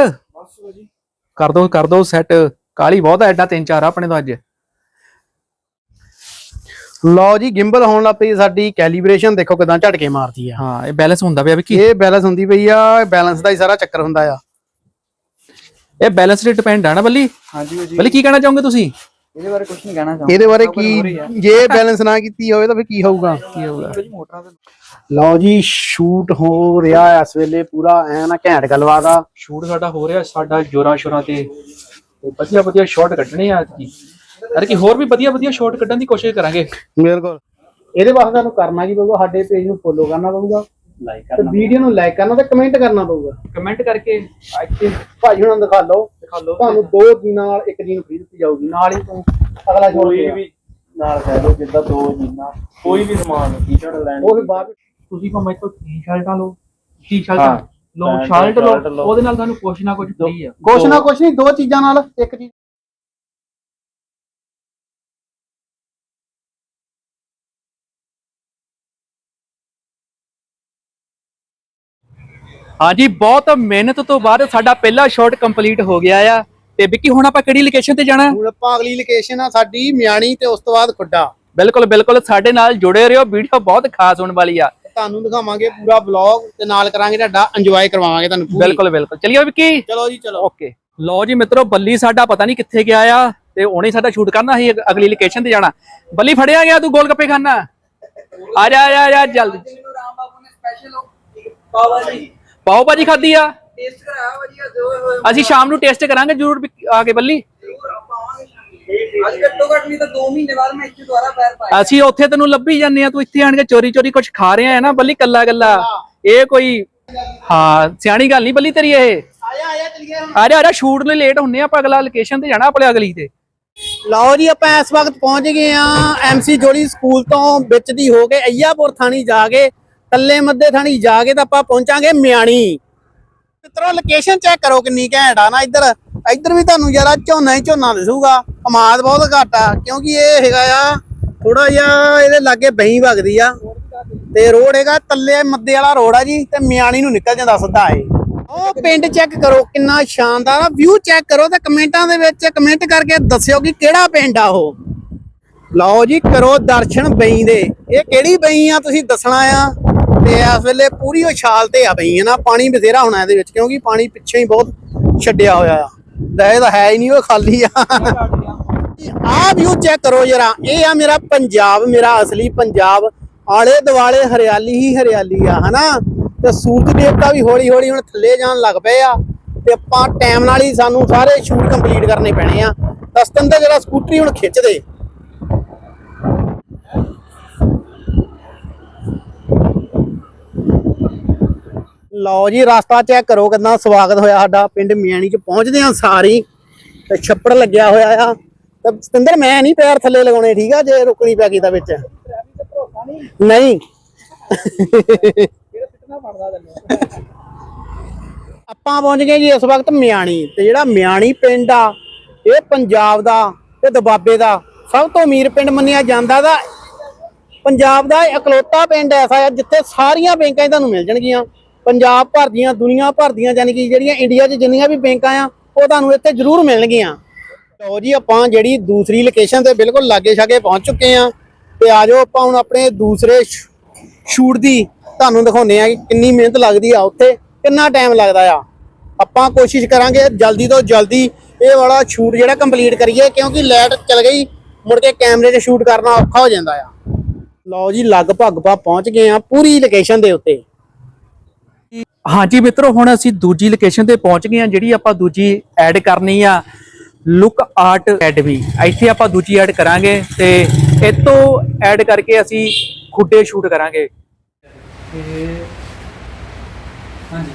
ਕਰ ਦੋ ਕਰ ਦੋ ਸੈੱਟ ਕਾਲੀ ਬਹੁਤ ਆ ਐਡਾ ਤਿੰਨ ਚਾਰ ਆ ਆਪਣੇ ਤੋਂ ਅੱਜ। ਲਓ ਜੀ ਗਿੰਬਲ ਹੋਣ ਲੱਗ ਪਈ ਸਾਡੀ ਕੈਲੀਬ੍ਰੇਸ਼ਨ ਦੇਖੋ ਕਿਦਾਂ ਝਟਕੇ ਮਾਰਦੀ ਆ। ਹਾਂ ਇਹ ਬੈਲੈਂਸ ਹੁੰਦਾ ਪਿਆ ਵਿੱਕੀ ਇਹ ਬੈਲੈਂਸ ਹੁੰਦੀ ਪਈ ਆ ਬੈਲੈਂਸ ਦਾ ਹੀ ਸਾਰਾ ਚੱਕਰ ਹੁੰਦਾ ਆ। ਇਹ ਬੈਲੈਂਸ ਤੇ ਡਿਪੈਂਡ ਆ ਨਾ ਬੱਲੀ? ਹਾਂਜੀ ਭਾਜੀ ਬੱਲੀ ਕੀ ਕਹਿਣਾ ਚਾਹੋਗੇ ਤੁਸੀਂ? ਇਹਦੇ ਬਾਰੇ ਕੁਝ ਨਹੀਂ ਕਹਿਣਾ ਚਾਹੁੰਦਾ। ਇਹਦੇ ਬਾਰੇ ਕੀ ਜੇ ਬੈਲੈਂਸ ਨਾ ਕੀਤੀ ਹੋਵੇ ਤਾਂ ਫਿਰ ਕੀ ਹੋਊਗਾ? ਕੀ ਹੋਊਗਾ? ਲਓ ਜੀ ਸ਼ੂਟ ਹੋ ਰਿਹਾ ਹੈ ਇਸ ਵੇਲੇ ਪੂਰਾ ਐ ਨਾ ਘੈਂਟ ਗੱਲਬਾਤ ਆ। ਸ਼ੂਟ ਸਾਡਾ ਹੋ ਰਿਹਾ ਸਾਡਾ ਜੋਰਾਂ ਸ਼ੋਰਾਂ ਤੇ ਵਧੀਆ ਵਧੀਆ ਸ਼ਾਟ ਕੱਢਣੇ ਆ ਅੱਜ ਯਾਰ ਕਿ ਹੋਰ ਵੀ ਵਧੀਆ ਵਧੀਆ ਸ਼ਾਟ ਕੱਢਣ ਦੀ ਕੋਸ਼ਿਸ਼ ਕਰਾਂਗੇ। ਬਿਲਕੁਲ ਇਹਦੇ ਵਾਸਤੇ ਤੁਹਾਨੂੰ ਕਰਨਾ ਕੀ ਪਊਗਾ? ਸਾਡੇ ਪੇਜ ਨੂੰ ਫੋਲੋ ਕਰਨਾ ਪਊਗਾ। ਲਾਈਕ ਤੇ ਵੀਡੀਓ ਨੂੰ ਲਾਈਕ ਕਰਨਾ ਤੇ ਕਮੈਂਟ ਕਰਨਾ ਪਊਗਾ। ਕਮੈਂਟ ਕਰਕੇ ਇੱਥੇ ਭਾਜੀ ਹੁਣਾਂ ਨੂੰ ਦਿਖਾ ਲਓ। ਦਿਖਾ ਲਓ। ਤੁਹਾਨੂੰ ਦੋ ਜੀ ਨਾਲ ਇੱਕ ਜੀ ਨੂੰ ਫ੍ਰੀ ਦਿੱਤੀ ਜਾਊਗੀ। ਨਾਲ ਹੀ ਤੂੰ ਅਗਲਾ ਜੋੜ ਕੋਈ ਵੀ ਨਾਲ ਕਹਿ ਦੋ ਜਿੱਦਾਂ ਦੋ ਜੀਨਾ ਕੋਈ ਵੀ ਸਮਾਨ ਟੀ-ਸ਼ਰਟ ਲੈਣੀ ਉਹ ਵੀ ਬਾਅਦ ਵਿੱਚ ਤੁਸੀਂ ਭਾਵੇਂ ਤੋਂ ਟੀ-ਸ਼ਰਟਾਂ ਲਓ ਟੀ-ਸ਼ਰਟ ਹਾਂ। ਲੋ ਪੈਂਟ, ਸ਼ਰਟ ਸ਼ਰਟ ਲਓ ਲਓ। ਉਹਦੇ ਨਾਲ ਤੁਹਾਨੂੰ ਕੁਛ ਨਾ ਕੁਛ ਫ੍ਰੀ ਆ। ਕੁਛ ਨਾ ਕੁਛ ਨਹੀਂ ਦੋ ਚੀਜ਼ਾਂ ਨਾਲ ਇੱਕ ਚੀਜ਼ ਹਾਂਜੀ ਬਹੁਤ ਮਿਹਨਤ ਤੋਂ ਬਾਅਦ ਸਾਡਾ ਪਹਿਲਾ ਸ਼ਾਟ ਕੰਪਲੀਟ ਹੋ ਗਿਆ ਆ। ਤੇ ਵਿੱਕੀ ਹੁਣ ਆਪਾਂ ਕਿਹੜੀ ਲੋਕੇਸ਼ਨ ਤੇ ਜਾਣਾ? ਹੁਣ ਆਪਾਂ ਅਗਲੀ ਲੋਕੇਸ਼ਨ ਆ ਸਾਡੀ ਮਿਆਣੀ ਤੇ ਉਸ ਤੋਂ ਬਾਅਦ ਖੁੱਡਾ। ਬਿਲਕੁਲ ਬਿਲਕੁਲ ਸਾਡੇ ਨਾਲ ਜੁੜੇ ਰਹੋ। ਵੀਡੀਓ ਬਹੁਤ ਖਾਸ ਹੋਣ ਵਾਲੀ ਆ। ਤੁਹਾਨੂੰ ਦਿਖਾਵਾਂਗੇ ਪੂਰਾ ਵਲੌਗ ਤੇ ਨਾਲ ਕਰਾਂਗੇ ਤੁਹਾਡਾ ਇੰਜੋਏ ਕਰਵਾਵਾਂਗੇ ਤੁਹਾਨੂੰ ਪੂਰੀ। ਬਿਲਕੁਲ ਬਿਲਕੁਲ। ਚਲਿਏ ਵਿੱਕੀ ਚਲੋ ਜੀ ਚਲੋ। ਓਕੇ ਲਓ ਜੀ ਮਿੱਤਰੋ ਬੱਲੀ ਸਾਡਾ ਪਤਾ ਨਹੀਂ ਕਿੱਥੇ ਗਿਆ ਆ ਤੇ ਉਹਨੇ ਸਾਡਾ ਸ਼ੂਟ ਕਰਨਾ ਸੀ ਅਗ- ਅਗਲੀ ਲੋਕੇਸ਼ਨ ਤੇ ਜਾਣਾ। ਬੱਲੀ ਫੜਿਆ ਗਿਆ ਤੂੰ ਗੋਲ ਗੱਪੇ ਖਾਣਾ ਆ ਜਾ ਆ ਜਾ ਆ ਜਾ ਜਲਦੀ। ਰਾਮ ਬਾਬੂ ਨੇ ਸਪੈਸ਼ਲ ਪਾਵਾ ਜੀ। ਪਾਓ ਭਾਜੀ ਖਾਦੀ ਆ? ਟੇਸਟ ਕਰਾਇਆ ਵਧੀਆ ਜੋ ਅਸੀਂ ਸ਼ਾਮ ਨੂੰ ਟੇਸਟ ਕਰਾਂਗੇ ਜਰੂਰ ਆ ਕੇ ਬੱਲੀ। ਅੱਜ ਘੱਟੋ ਘੱਟ ਨਹੀਂ ਤਾਂ 2 ਮਹੀਨੇ ਬਾਅਦ ਮੈਂ ਇੱਥੇ ਦੁਬਾਰਾ ਪੈਰ ਪਾਇਆ। ਅਸੀਂ ਉੱਥੇ ਤੈਨੂੰ ਲੱਭੀ ਜਾਂਦੇ ਆ ਤੂੰ ਇੱਥੇ ਆਣ ਕੇ ਚੋਰੀ ਚੋਰੀ ਕੁਝ ਖਾ ਰਿਹਾ ਹੈ ਨਾ ਬੱਲੀ ਕੱਲਾ ਕੱਲਾ। ਇਹ ਕੋਈ ਹਾਂ ਸਿਆਣੀ ਗੱਲ ਨਹੀਂ ਬੱਲੀ ਤੇਰੀ ਇਹ। ਆਇਆ ਆਇਆ ਚਲੀਏ ਹੁਣ। ਆ ਜਾ ਆ ਜਾ ਸ਼ੂਟ ਲਈ ਲੇਟ ਹੁੰਨੇ ਆ ਆਪਾਂ ਅਗਲਾ ਲੋਕੇਸ਼ਨ ਤੇ ਜਾਣਾ ਆਪਣੇ ਅਗਲੀ ਤੇ। ਲਓ ਜੀ ਆਪਾਂ ਇਸ ਵਕਤ ਪਹੁੰਚ ਗਏ ਆ ਐਮਸੀ ਜੋੜੀ ਸਕੂਲ ਤੋਂ ਵਿੱਚ ਦੀ ਹੋ ਕੇ ਅയ്യാਪੁਰ ਥਾਣੀ ਜਾ ਕੇ। ਕੱਲੇ ਮੱਦੇ ਥਾਣੀ ਜਾ ਕੇ ਤਾਂ ਆਪਾਂ ਪਹੁੰਚਾਂਗੇ ਮਿਆਣੀ। ਮਿੱਤਰੋ ਲੋਕੇਸ਼ਨ ਚੈੱਕ ਕਰੋ ਕਿੰਨੀ ਘੈਂਟ ਆ ਨਾ ਇੱਧਰ। ਇੱਧਰ ਵੀ ਤੁਹਾਨੂੰ ਯਾਰਾ ਝੋਨਾ ਹੀ ਝੋਨਾ ਦਿਸੂਗਾ। ਕਮਾਦ ਬਹੁਤ ਘੱਟ ਆ, ਕਿਉਂਕਿ ਇਹ ਹੈਗਾ ਆ ਥੋੜਾ ਜਿਹਾ ਇਹਦੇ ਲਾਗੇ ਬਹੀਂ ਵਗਦੀ ਆ। ਤੇ ਰੋਡ ਹੈਗਾ ਤੱਲੇ ਮੱਦੇ ਵਾਲਾ ਰੋਡ ਆ ਜੀ, ਤੇ ਮਿਆਣੀ ਨੂੰ ਨਿਕਲ ਜਾਂਦਾ ਸਿੱਧਾ ਏ ਉਹ ਪਿੰਡ ਚੈੱਕ ਕਰੋ ਕਿੰਨਾ ਸ਼ਾਨਦਾਰ ਆ। ਵਿਊ ਚੈੱਕ ਕਰੋ ਤੇ ਕਮੈਂਟਾਂ ਦੇ ਵਿੱਚ ਕਮੈਂਟ ਕਰਕੇ ਦੱਸਿਓ ਕਿ ਕਿਹੜਾ ਪਿੰਡ ਆ ਉਹ। ਲਓ ਜੀ ਕਰੋ ਦਰਸ਼ਨ ਬਈ ਦੇ। ਇਹ ਕਿਹੜੀ ਬਈ ਆ ਤੁਸੀਂ ਦੱਸਣਾ ਆ? ਤੇ ਇਸ ਵੇਲੇ ਪੂਰੀ ਉਛਾਲ ਤੇ ਆ ਪਈ ਹੈ ਨਾ, ਪਾਣੀ ਬਥੇਰਾ ਹੋਣਾ ਇਹਦੇ ਵਿੱਚ, ਕਿਉਂਕਿ ਪਾਣੀ ਪਿੱਛੇ ਹੀ ਬਹੁਤ ਛੱਡਿਆ ਹੋਇਆ ਆ। ਇਹ ਤਾਂ ਹੈ ਹੀ ਨਹੀਂ, ਉਹ ਖਾਲੀ ਆ। ਆਹ ਵਿਊ ਚੈੱਕ ਕਰੋ ਜਰਾ, ਇਹ ਆ ਮੇਰਾ ਪੰਜਾਬ, ਮੇਰਾ ਅਸਲੀ ਪੰਜਾਬ। ਆਲੇ ਦੁਆਲੇ ਹਰਿਆਲੀ ਹੀ ਹਰਿਆਲੀ ਆ, ਹਨਾ? ਤੇ ਸੂਰਜ ਦੇਵਤਾ ਵੀ ਹੌਲੀ ਹੌਲੀ ਹੁਣ ਥੱਲੇ ਜਾਣ ਲੱਗ ਪਏ ਆ। ਤੇ ਆਪਾਂ ਟਾਈਮ ਨਾਲ ਹੀ ਸਾਨੂੰ ਸਾਰੇ ਸ਼ੂਟ ਕੰਪਲੀਟ ਕਰਨੇ ਪੈਣੇ ਆ। ਦਸਤਨ ਤੇ ਜਿਹੜਾ ਸਕੂਟਰੀ ਹੁਣ ਖਿੱਚਦੇ ਲਓ ਜੀ, ਰਸਤਾ ਚੈੱਕ ਕਰੋ ਕਿੰਨਾ ਸਵਾਗਤ ਹੋਇਆ ਸਾਡਾ। ਪਿੰਡ ਮਿਆਣੀ ਚ ਪਹੁੰਚਦੇ ਆ ਸਾਰੀ। ਤੇ ਛੱਪੜ ਲੱਗਿਆ ਹੋਇਆ ਆ। ਤੇ ਸਤਿੰਦਰ, ਮੈਂ ਨਹੀਂ ਪੈਰ ਥੱਲੇ ਲਗਾਉਣੇ, ਠੀਕ ਆ? ਜੇ ਰੁਕਣੀ ਪੈ ਗਈ ਤਾਂ ਵਿੱਚ। ਨਹੀਂ। ਆਪਾਂ ਪਹੁੰਚ ਗਏ ਜੀ ਇਸ ਵਕਤ ਮਿਆਣੀ। ਤੇ ਜਿਹੜਾ ਮਿਆਣੀ ਪਿੰਡ ਆ, ਇਹ ਪੰਜਾਬ ਦਾ ਤੇ ਦਬਾਬੇ ਦਾ, ਸਭ ਤੋਂ ਅਮੀਰ ਪਿੰਡ ਮੰਨਿਆ ਜਾਂਦਾ ਦਾ। ਪੰਜਾਬ ਦਾ ਇਕਲੌਤਾ ਪਿੰਡ ਐਸਾ ਹੈ ਜਿੱਥੇ ਸਾਰੀਆਂ ਬੈਂਕਾਂ ਹੀ ਤੁਹਾਨੂੰ ਮਿਲ ਜਾਣਗੀਆਂ। ਪੰਜਾਬ ਭਰ ਦੀਆਂ, ਦੁਨੀਆ ਭਰ ਦੀਆਂ ਯਾਨੀ ਕਿ ਜਿਹੜੀਆਂ ਇੰਡੀਆ 'ਚ ਜਿੰਨੀਆਂ ਵੀ ਬੈਂਕਾਂ ਆ, ਉਹ ਤੁਹਾਨੂੰ ਇੱਥੇ ਜ਼ਰੂਰ ਮਿਲਣਗੀਆਂ। ਲਓ ਜੀ, ਆਪਾਂ ਜਿਹੜੀ ਦੂਸਰੀ ਲੋਕੇਸ਼ਨ ਤੇ ਬਿਲਕੁਲ ਲਾਗੇ ਛਾਗੇ ਪਹੁੰਚ ਚੁੱਕੇ ਆ ਤੇ ਆਜੋ ਆਪਾਂ ਹੁਣ ਆਪਣੇ ਦੂਸਰੇ ਸ਼ੂਟ ਦੀ ਤੁਹਾਨੂੰ ਦਿਖਾਉਂਦੇ ਆ ਕਿ ਕਿੰਨੀ ਮਿਹਨਤ ਲੱਗਦੀ ਆ ਉੱਥੇ, ਕਿੰਨਾ ਟਾਈਮ ਲੱਗਦਾ ਆ। ਆਪਾਂ ਕੋਸ਼ਿਸ਼ ਕਰਾਂਗੇ ਜਲਦੀ ਤੋਂ ਜਲਦੀ ਇਹ ਵਾਲਾ ਸ਼ੂਟ ਜਿਹੜਾ ਕੰਪਲੀਟ ਕਰੀਏ, ਕਿਉਂਕਿ ਲਾਈਟ ਚਲ ਗਈ, ਮੁੜ ਕੇ ਕੈਮਰੇ 'ਚ ਸ਼ੂਟ ਕਰਨਾ ਔਖਾ ਹੋ ਜਾਂਦਾ ਆ। ਲਓ ਜੀ, ਲਗਭਗ ਆਪਾਂ ਪਹੁੰਚ ਗਏ ਆ ਪੂਰੀ ਲੋਕੇਸ਼ਨ ਦੇ ਉੱਤੇ। ਹਾਂਜੀ ਮਿੱਤਰੋ ਹੁਣ ਅਸੀਂ ਦੂਜੀ ਲੋਕੇਸ਼ਨ ਤੇ ਪਹੁੰਚ ਗਏ ਹਾਂ ਜਿਹੜੀ ਆਪਾਂ ਦੂਜੀ ਐਡ ਕਰਨੀ ਆ ਲੁੱਕ ਆਰਟ ਅਕੈਡਮੀ ਇੱਥੇ ਆਪਾਂ ਦੂਜੀ ਐਡ ਕਰਾਂਗੇ ਤੇ ਇਤੋਂ ਐਡ ਕਰਕੇ ਅਸੀਂ ਖੁੱਡੇ ਸ਼ੂਟ ਕਰਾਂਗੇ।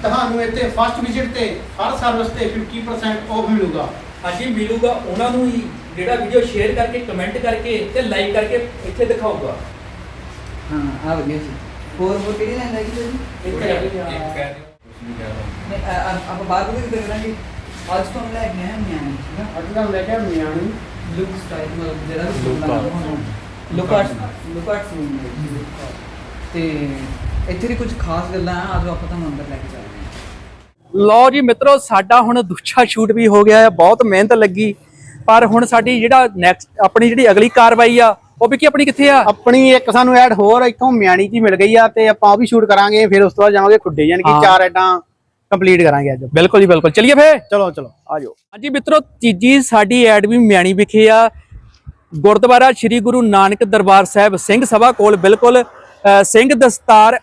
ਤੁਹਾਨੂੰ ਇੱਥੇ ਫਸਟ ਵਿਜ਼ਿਟ ਤੇ ਹਰ ਸਰਵਿਸ ਤੇ 50% ਆਫ ਮਿਲੂਗਾ। ਹਾਂਜੀ ਮਿਲੂਗਾ। ਉਹਨਾਂ ਨੂੰ ਹੀ ਜਿਹੜਾ ਵੀਡੀਓ ਸ਼ੇਅਰ ਕਰਕੇ ਕਮੈਂਟ ਕਰਕੇ ਤੇ ਲਾਈਕ ਕਰਕੇ ਇੱਥੇ ਦਿਖਾਊਗਾ। ਹਾਂ ਆ ਵਧੀਆ ਸੀ ਹੋਰ ਹੋਰ ਕਿਹੜੀ ਲੈਂਦਾ ਹੈ ਜੀ ਨਹੀਂ ਆ- ਆ- ਆਪਾਂ ਬਾਹਰ ਵੀ ਕਿਤੇ ਕਰਾਂਗੇ ਅੱਜ ਤੋਂ ਲੈ ਕੇ ਆਏ ਨਿਆਣੇ ਠੀਕ ਆ? ਅੱਜ ਦਾ ਲੈ ਕੇ ਮਿਆਣੀ ਲੁੱਕ ਸਟਾਈਲ ਮਤਲਬ ਜਿਹੜਾ ਵੀ look art look art look art ਤੇ ਇੱਥੇ ਦੀ ਕੁਝ ਖਾਸ ਗੱਲਾਂ ਆ ਆਜੋ ਆਪਾਂ ਤੁਹਾਨੂੰ ਅੰਦਰ ਲੈ ਕੇ ਚੱਲਦੇ ਹਾਂ। ਲਓ ਜੀ ਮਿੱਤਰੋ ਸਾਡਾ ਹੁਣ ਦੂਜਾ ਸ਼ੂਟ ਵੀ ਹੋ ਗਿਆ ਹੈ। ਬਹੁਤ ਮਿਹਨਤ ਲੱਗੀ। ਪਰ ਹੁਣ ਸਾਡੀ ਜਿਹੜਾ ਨੈਕਸਟ ਆਪਣੀ ਜਿਹੜੀ ਅਗਲੀ ਕਾਰਵਾਈ ਆ ਉਹ ਵੀ ਕੀ ਆਪਣੀ ਕਿੱਥੇ ਆ? ਆਪਣੀ ਇੱਕ ਸਾਨੂੰ ਐਡ ਹੋਰ ਇੱਥੋਂ ਮਿਆਣੀ ਹੀ ਮਿਲ ਗਈ ਆ ਤੇ ਆਪਾਂ ਉਹ ਵੀ ਸ਼ੂਟ ਕਰਾਂਗੇ ਫਿਰ ਉਸ ਤੋਂ ਬਾਅਦ ਜਾਵਾਂਗੇ ਖੁੱਡੇ ਯਾਨੀ ਕਿ। ਚਾਰ ਐਡਾਂ ਕੰਪਲੀਟ ਕਰਾਂਗੇ ਅੱਜ। ਬਿਲਕੁਲ ਜੀ ਬਿਲਕੁਲ। ਚਲਿਏ ਫੇ ਚਲੋ ਚਲੋ ਆਜੋ ਹਾਂਜੀ ਮਿੱਤਰੋ ਤੀਜੀ ਸਾਡੀ ਐਡ ਵੀ ਮਿਆਣੀ ਵਿਖੇ ਆ। ਗੁਰਦੁਆਰਾ ਸ੍ਰੀ ਗੁਰੂ ਨਾਨਕ ਦਰਬਾਰ ਸਾਹਿਬ ਸਿੰਘ ਸਭਾ ਕੋਲ ਬਿਲਕੁਲ ਸਿੰਘ ਦਸਤਾਰ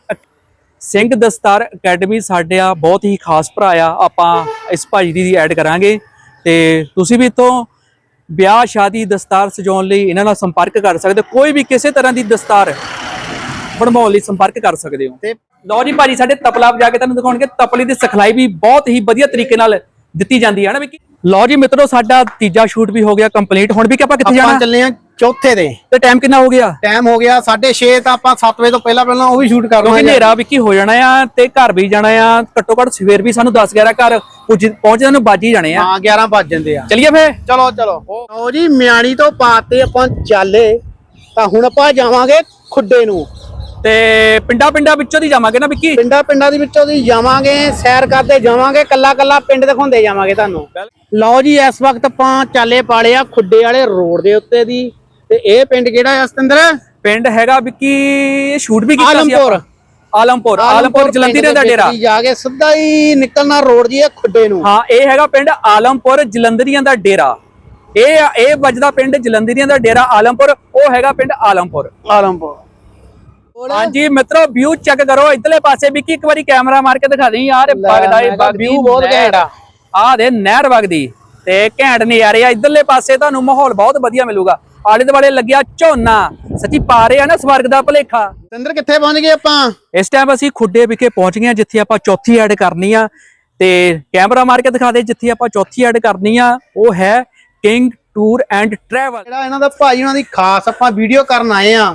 ਸਿੰਘ ਦਸਤਾਰ ਅਕੈਡਮੀ ਸਾਡੇ ਆ ਬਹੁਤ ਹੀ ਖਾਸ ਭਰਾ ਆ। ਆਪਾਂ ਇਸ ਭਾਜੀ ਦੀ ਐਡ ਕਰਾਂਗੇ ਤੇ ਤੁਸੀਂ ਵੀ ਇੱਥੋਂ ਵਿਆਹ ਸ਼ਾਦੀ ਦਸਤਾਰ ਸਜਾਉਣ ਲਈ ਇਹਨਾਂ ਨਾਲ ਸੰਪਰਕ ਕਰ ਸਕਦੇ ਹੋ। ਕੋਈ ਵੀ ਕਿਸੇ ਤਰ੍ਹਾਂ ਦੀ ਦਸਤਾਰ ਬਣਵਾਉਣ ਲਈ ਸੰਪਰਕ ਕਰ ਸਕਦੇ ਹੋ। ਤੇ ਲਓ ਜੀ ਭਾਜੀ ਸਾਡੇ ਤਪਲਾ ਵਜਾ ਕੇ ਤੁਹਾਨੂੰ ਦਿਖਾਉਣਗੇ। ਤਪਲੀ ਦੀ ਸਿਖਲਾਈ ਵੀ ਬਹੁਤ ਹੀ ਵਧੀਆ ਤਰੀਕੇ ਨਾਲ ਦਿੱਤੀ ਜਾਂਦੀ ਹੈ ਨਾ ਵਿੱਕੀ? ਲਓ ਜੀ ਮਿੱਤਰੋ ਸਾਡਾ ਤੀਜਾ ਸ਼ੂਟ ਵੀ ਹੋ ਗਿਆ ਕੰਪਲੀਟ ਹੁਣ ਵੀ ਕਿ ਆਪਾਂ ਕਿੱਥੇ ਆਪਾਂ ਜਾਣਾ? ਚੱਲੇ ਆ ਚੌਥੇ ਦੇ। ਤੇ ਟਾਈਮ ਕਿੰਨਾ ਹੋ ਗਿਆ? ਟਾਈਮ ਹੋ ਗਿਆ 6:30 ਤਾਂ ਆਪਾਂ 7 ਵਜੇ ਤੋਂ ਪਹਿਲਾਂ ਪਹਿਲਾਂ ਉਹ ਵੀ ਸ਼ੂਟ ਕਰ ਕਿਉਂਕਿ ਲਵਾਂਗੇ ਹਨੇਰਾ ਵਿੱਕੀ ਹੋ ਜਾਣਾ ਆ ਤੇ ਘਰ ਵੀ ਜਾਣਾ ਆ। ਘੱਟੋ ਘੱਟ ਸਵੇਰ ਵੀ ਸਾਨੂੰ 10 11 ਘਰ ਪੁੱਜ ਪਹੁੰਚਣ ਨੂੰ ਬਾਜੀ ਜਾਣੇ ਆ। ਹਾਂ 11 ਵੱਜ ਜਾਂਦੇ ਆ। ਚਲਿਏ ਫੇ ਚਲੋ ਚਲੋ। ਲਓ ਜੀ ਮਿਆਣੀ ਤੋਂ ਪਾਤੇ ਆਪਾਂ ਚਾਲੇ। ਤਾਂ ਹੁਣ ਆਪਾਂ ਜਾਵਾਂਗੇ ਖੁੱਡੇ ਨੂੰ। ਤੇ ਪਿੰਡਾਂ ਪਿੰਡਾਂ ਵਿੱਚੋਂ ਦੀ ਜਾਵਾਂਗੇ ਨਾ ਵਿੱਕੀ? ਪਿੰਡਾਂ ਪਿੰਡਾਂ ਦੇ ਵਿੱਚੋਂ ਦੀ ਜਾਵਾਂਗੇ ਸੈਰ ਕਰਦੇ ਜਾਵਾਂਗੇ ਕੱਲਾ ਕੱਲਾ ਪਿੰਡ ਦਿਖਾਉਂਦੇ ਜਾਵਾਂਗੇ ਤੁਹਾਨੂੰ। ਲਓ ਜੀ ਇਸ ਵਕਤ ਆਪਾਂ ਚਾਲੇ ਪਾਲੇ ਆ ਖੁੱਡੇ ਵਾਲੇ ਰੋਡ ਦੇ ਉੱਤੇ ਦੀ। ਤੇ ਇਹ ਪਿੰਡ ਕਿਹੜਾ ਆ ਸਤਿੰਦਰ ਪਿੰਡ ਹੈਗਾ ਵਿੱਕੀ ਸ਼ੂਟ ਵੀ ਕੀਤਾ ਸੀ ਆਲਮਪੁਰ। ਆਲਮਪੁਰ ਆਲਮਪੁਰ ਜਲੰਧਰ ਦਾ ਡੇਰਾ। ਜਾ ਕੇ ਸਿੱਧਾ ਹੀ ਨਿਕਲਣਾ ਰੋਡ ਜੀ ਇਹ ਖੁੱਡੇ ਨੂੰ। ਹਾਂ ਇਹ ਹੈਗਾ ਪਿੰਡ ਆਲਮਪੁਰ ਜਲੰਧਰੀਆਂ ਦਾ ਡੇਰਾ। ਇਹ ਇਹ ਵੱਜਦਾ ਪਿੰਡ ਜਲੰਧਰੀਆਂ ਦਾ ਡੇਰਾ ਆਲਮਪੁਰ ਉਹ ਹੈਗਾ ਪਿੰਡ ਆਲਮਪੁਰ। ਆਲਮਪੁਰ। ਹਾਂਜੀ ਮਿੱਤਰੋ ਵਿਊ ਚੈੱਕ ਕਰੋ ਇਧਰਲੇ ਪਾਸੇ ਵੀ ਕੀ ਇੱਕ ਵਾਰੀ ਕੈਮਰਾ ਮਾਰ ਕੇ ਦਿਖਾ ਦੇ ਯਾਰ ਵਗਦਾ ਵਗਦੀ view ਬਹੁਤ। ਘੈਂਟ ਆ। ਆਹ ਦੇ ਨਹਿਰ ਵਗਦੀ। ਤੇ ਘੈਂਟ ਨਜ਼ਾਰੇ ਆ। ਇਧਰਲੇ ਪਾਸੇ ਤੁਹਾਨੂੰ ਮਾਹੌਲ ਬਹੁਤ ਵਧੀਆ ਮਿਲੂਗਾ। ਆਲੇ ਦੁਆਲੇ ਲੱਗਿਆ ਝੋਨਾ। ਸੱਚੀ ਪਾ ਰਹੇ ਆ ਨਾ ਸਵਰਗ ਦਾ ਭਲੇਖਾ। ਸਤਿੰਦਰ ਕਿੱਥੇ ਪਹੁੰਚ ਗਏ ਆਪਾਂ? ਇਸ ਟਾਈਮ ਅਸੀਂ ਖੁੱਡੇ ਵਿਖੇ ਪਹੁੰਚ ਗਏ ਜਿੱਥੇ ਆਪਾਂ ਚੌਥੀ ਐਡ ਕਰਨੀ ਆ। ਤੇ ਕੈਮਰਾ ਮਾਰ ਕੇ ਦਿਖਾ ਦੇ ਜਿੱਥੇ ਆਪਾਂ ਚੌਥੀ ਐਡ ਕਰਨੀ ਆ ਉਹ ਹੈ ਕਿੰਗ ਟੂਰ ਐਂਡ ਟਰੈਵਲ ਜਿਹੜਾ ਇਹਨਾਂ ਦਾ ਭਾਜੀ ਉਹਨਾਂ ਦੀ ਖਾਸ ਆਪਾਂ ਵੀਡੀਓ ਕਰਨ ਆਏ ਆ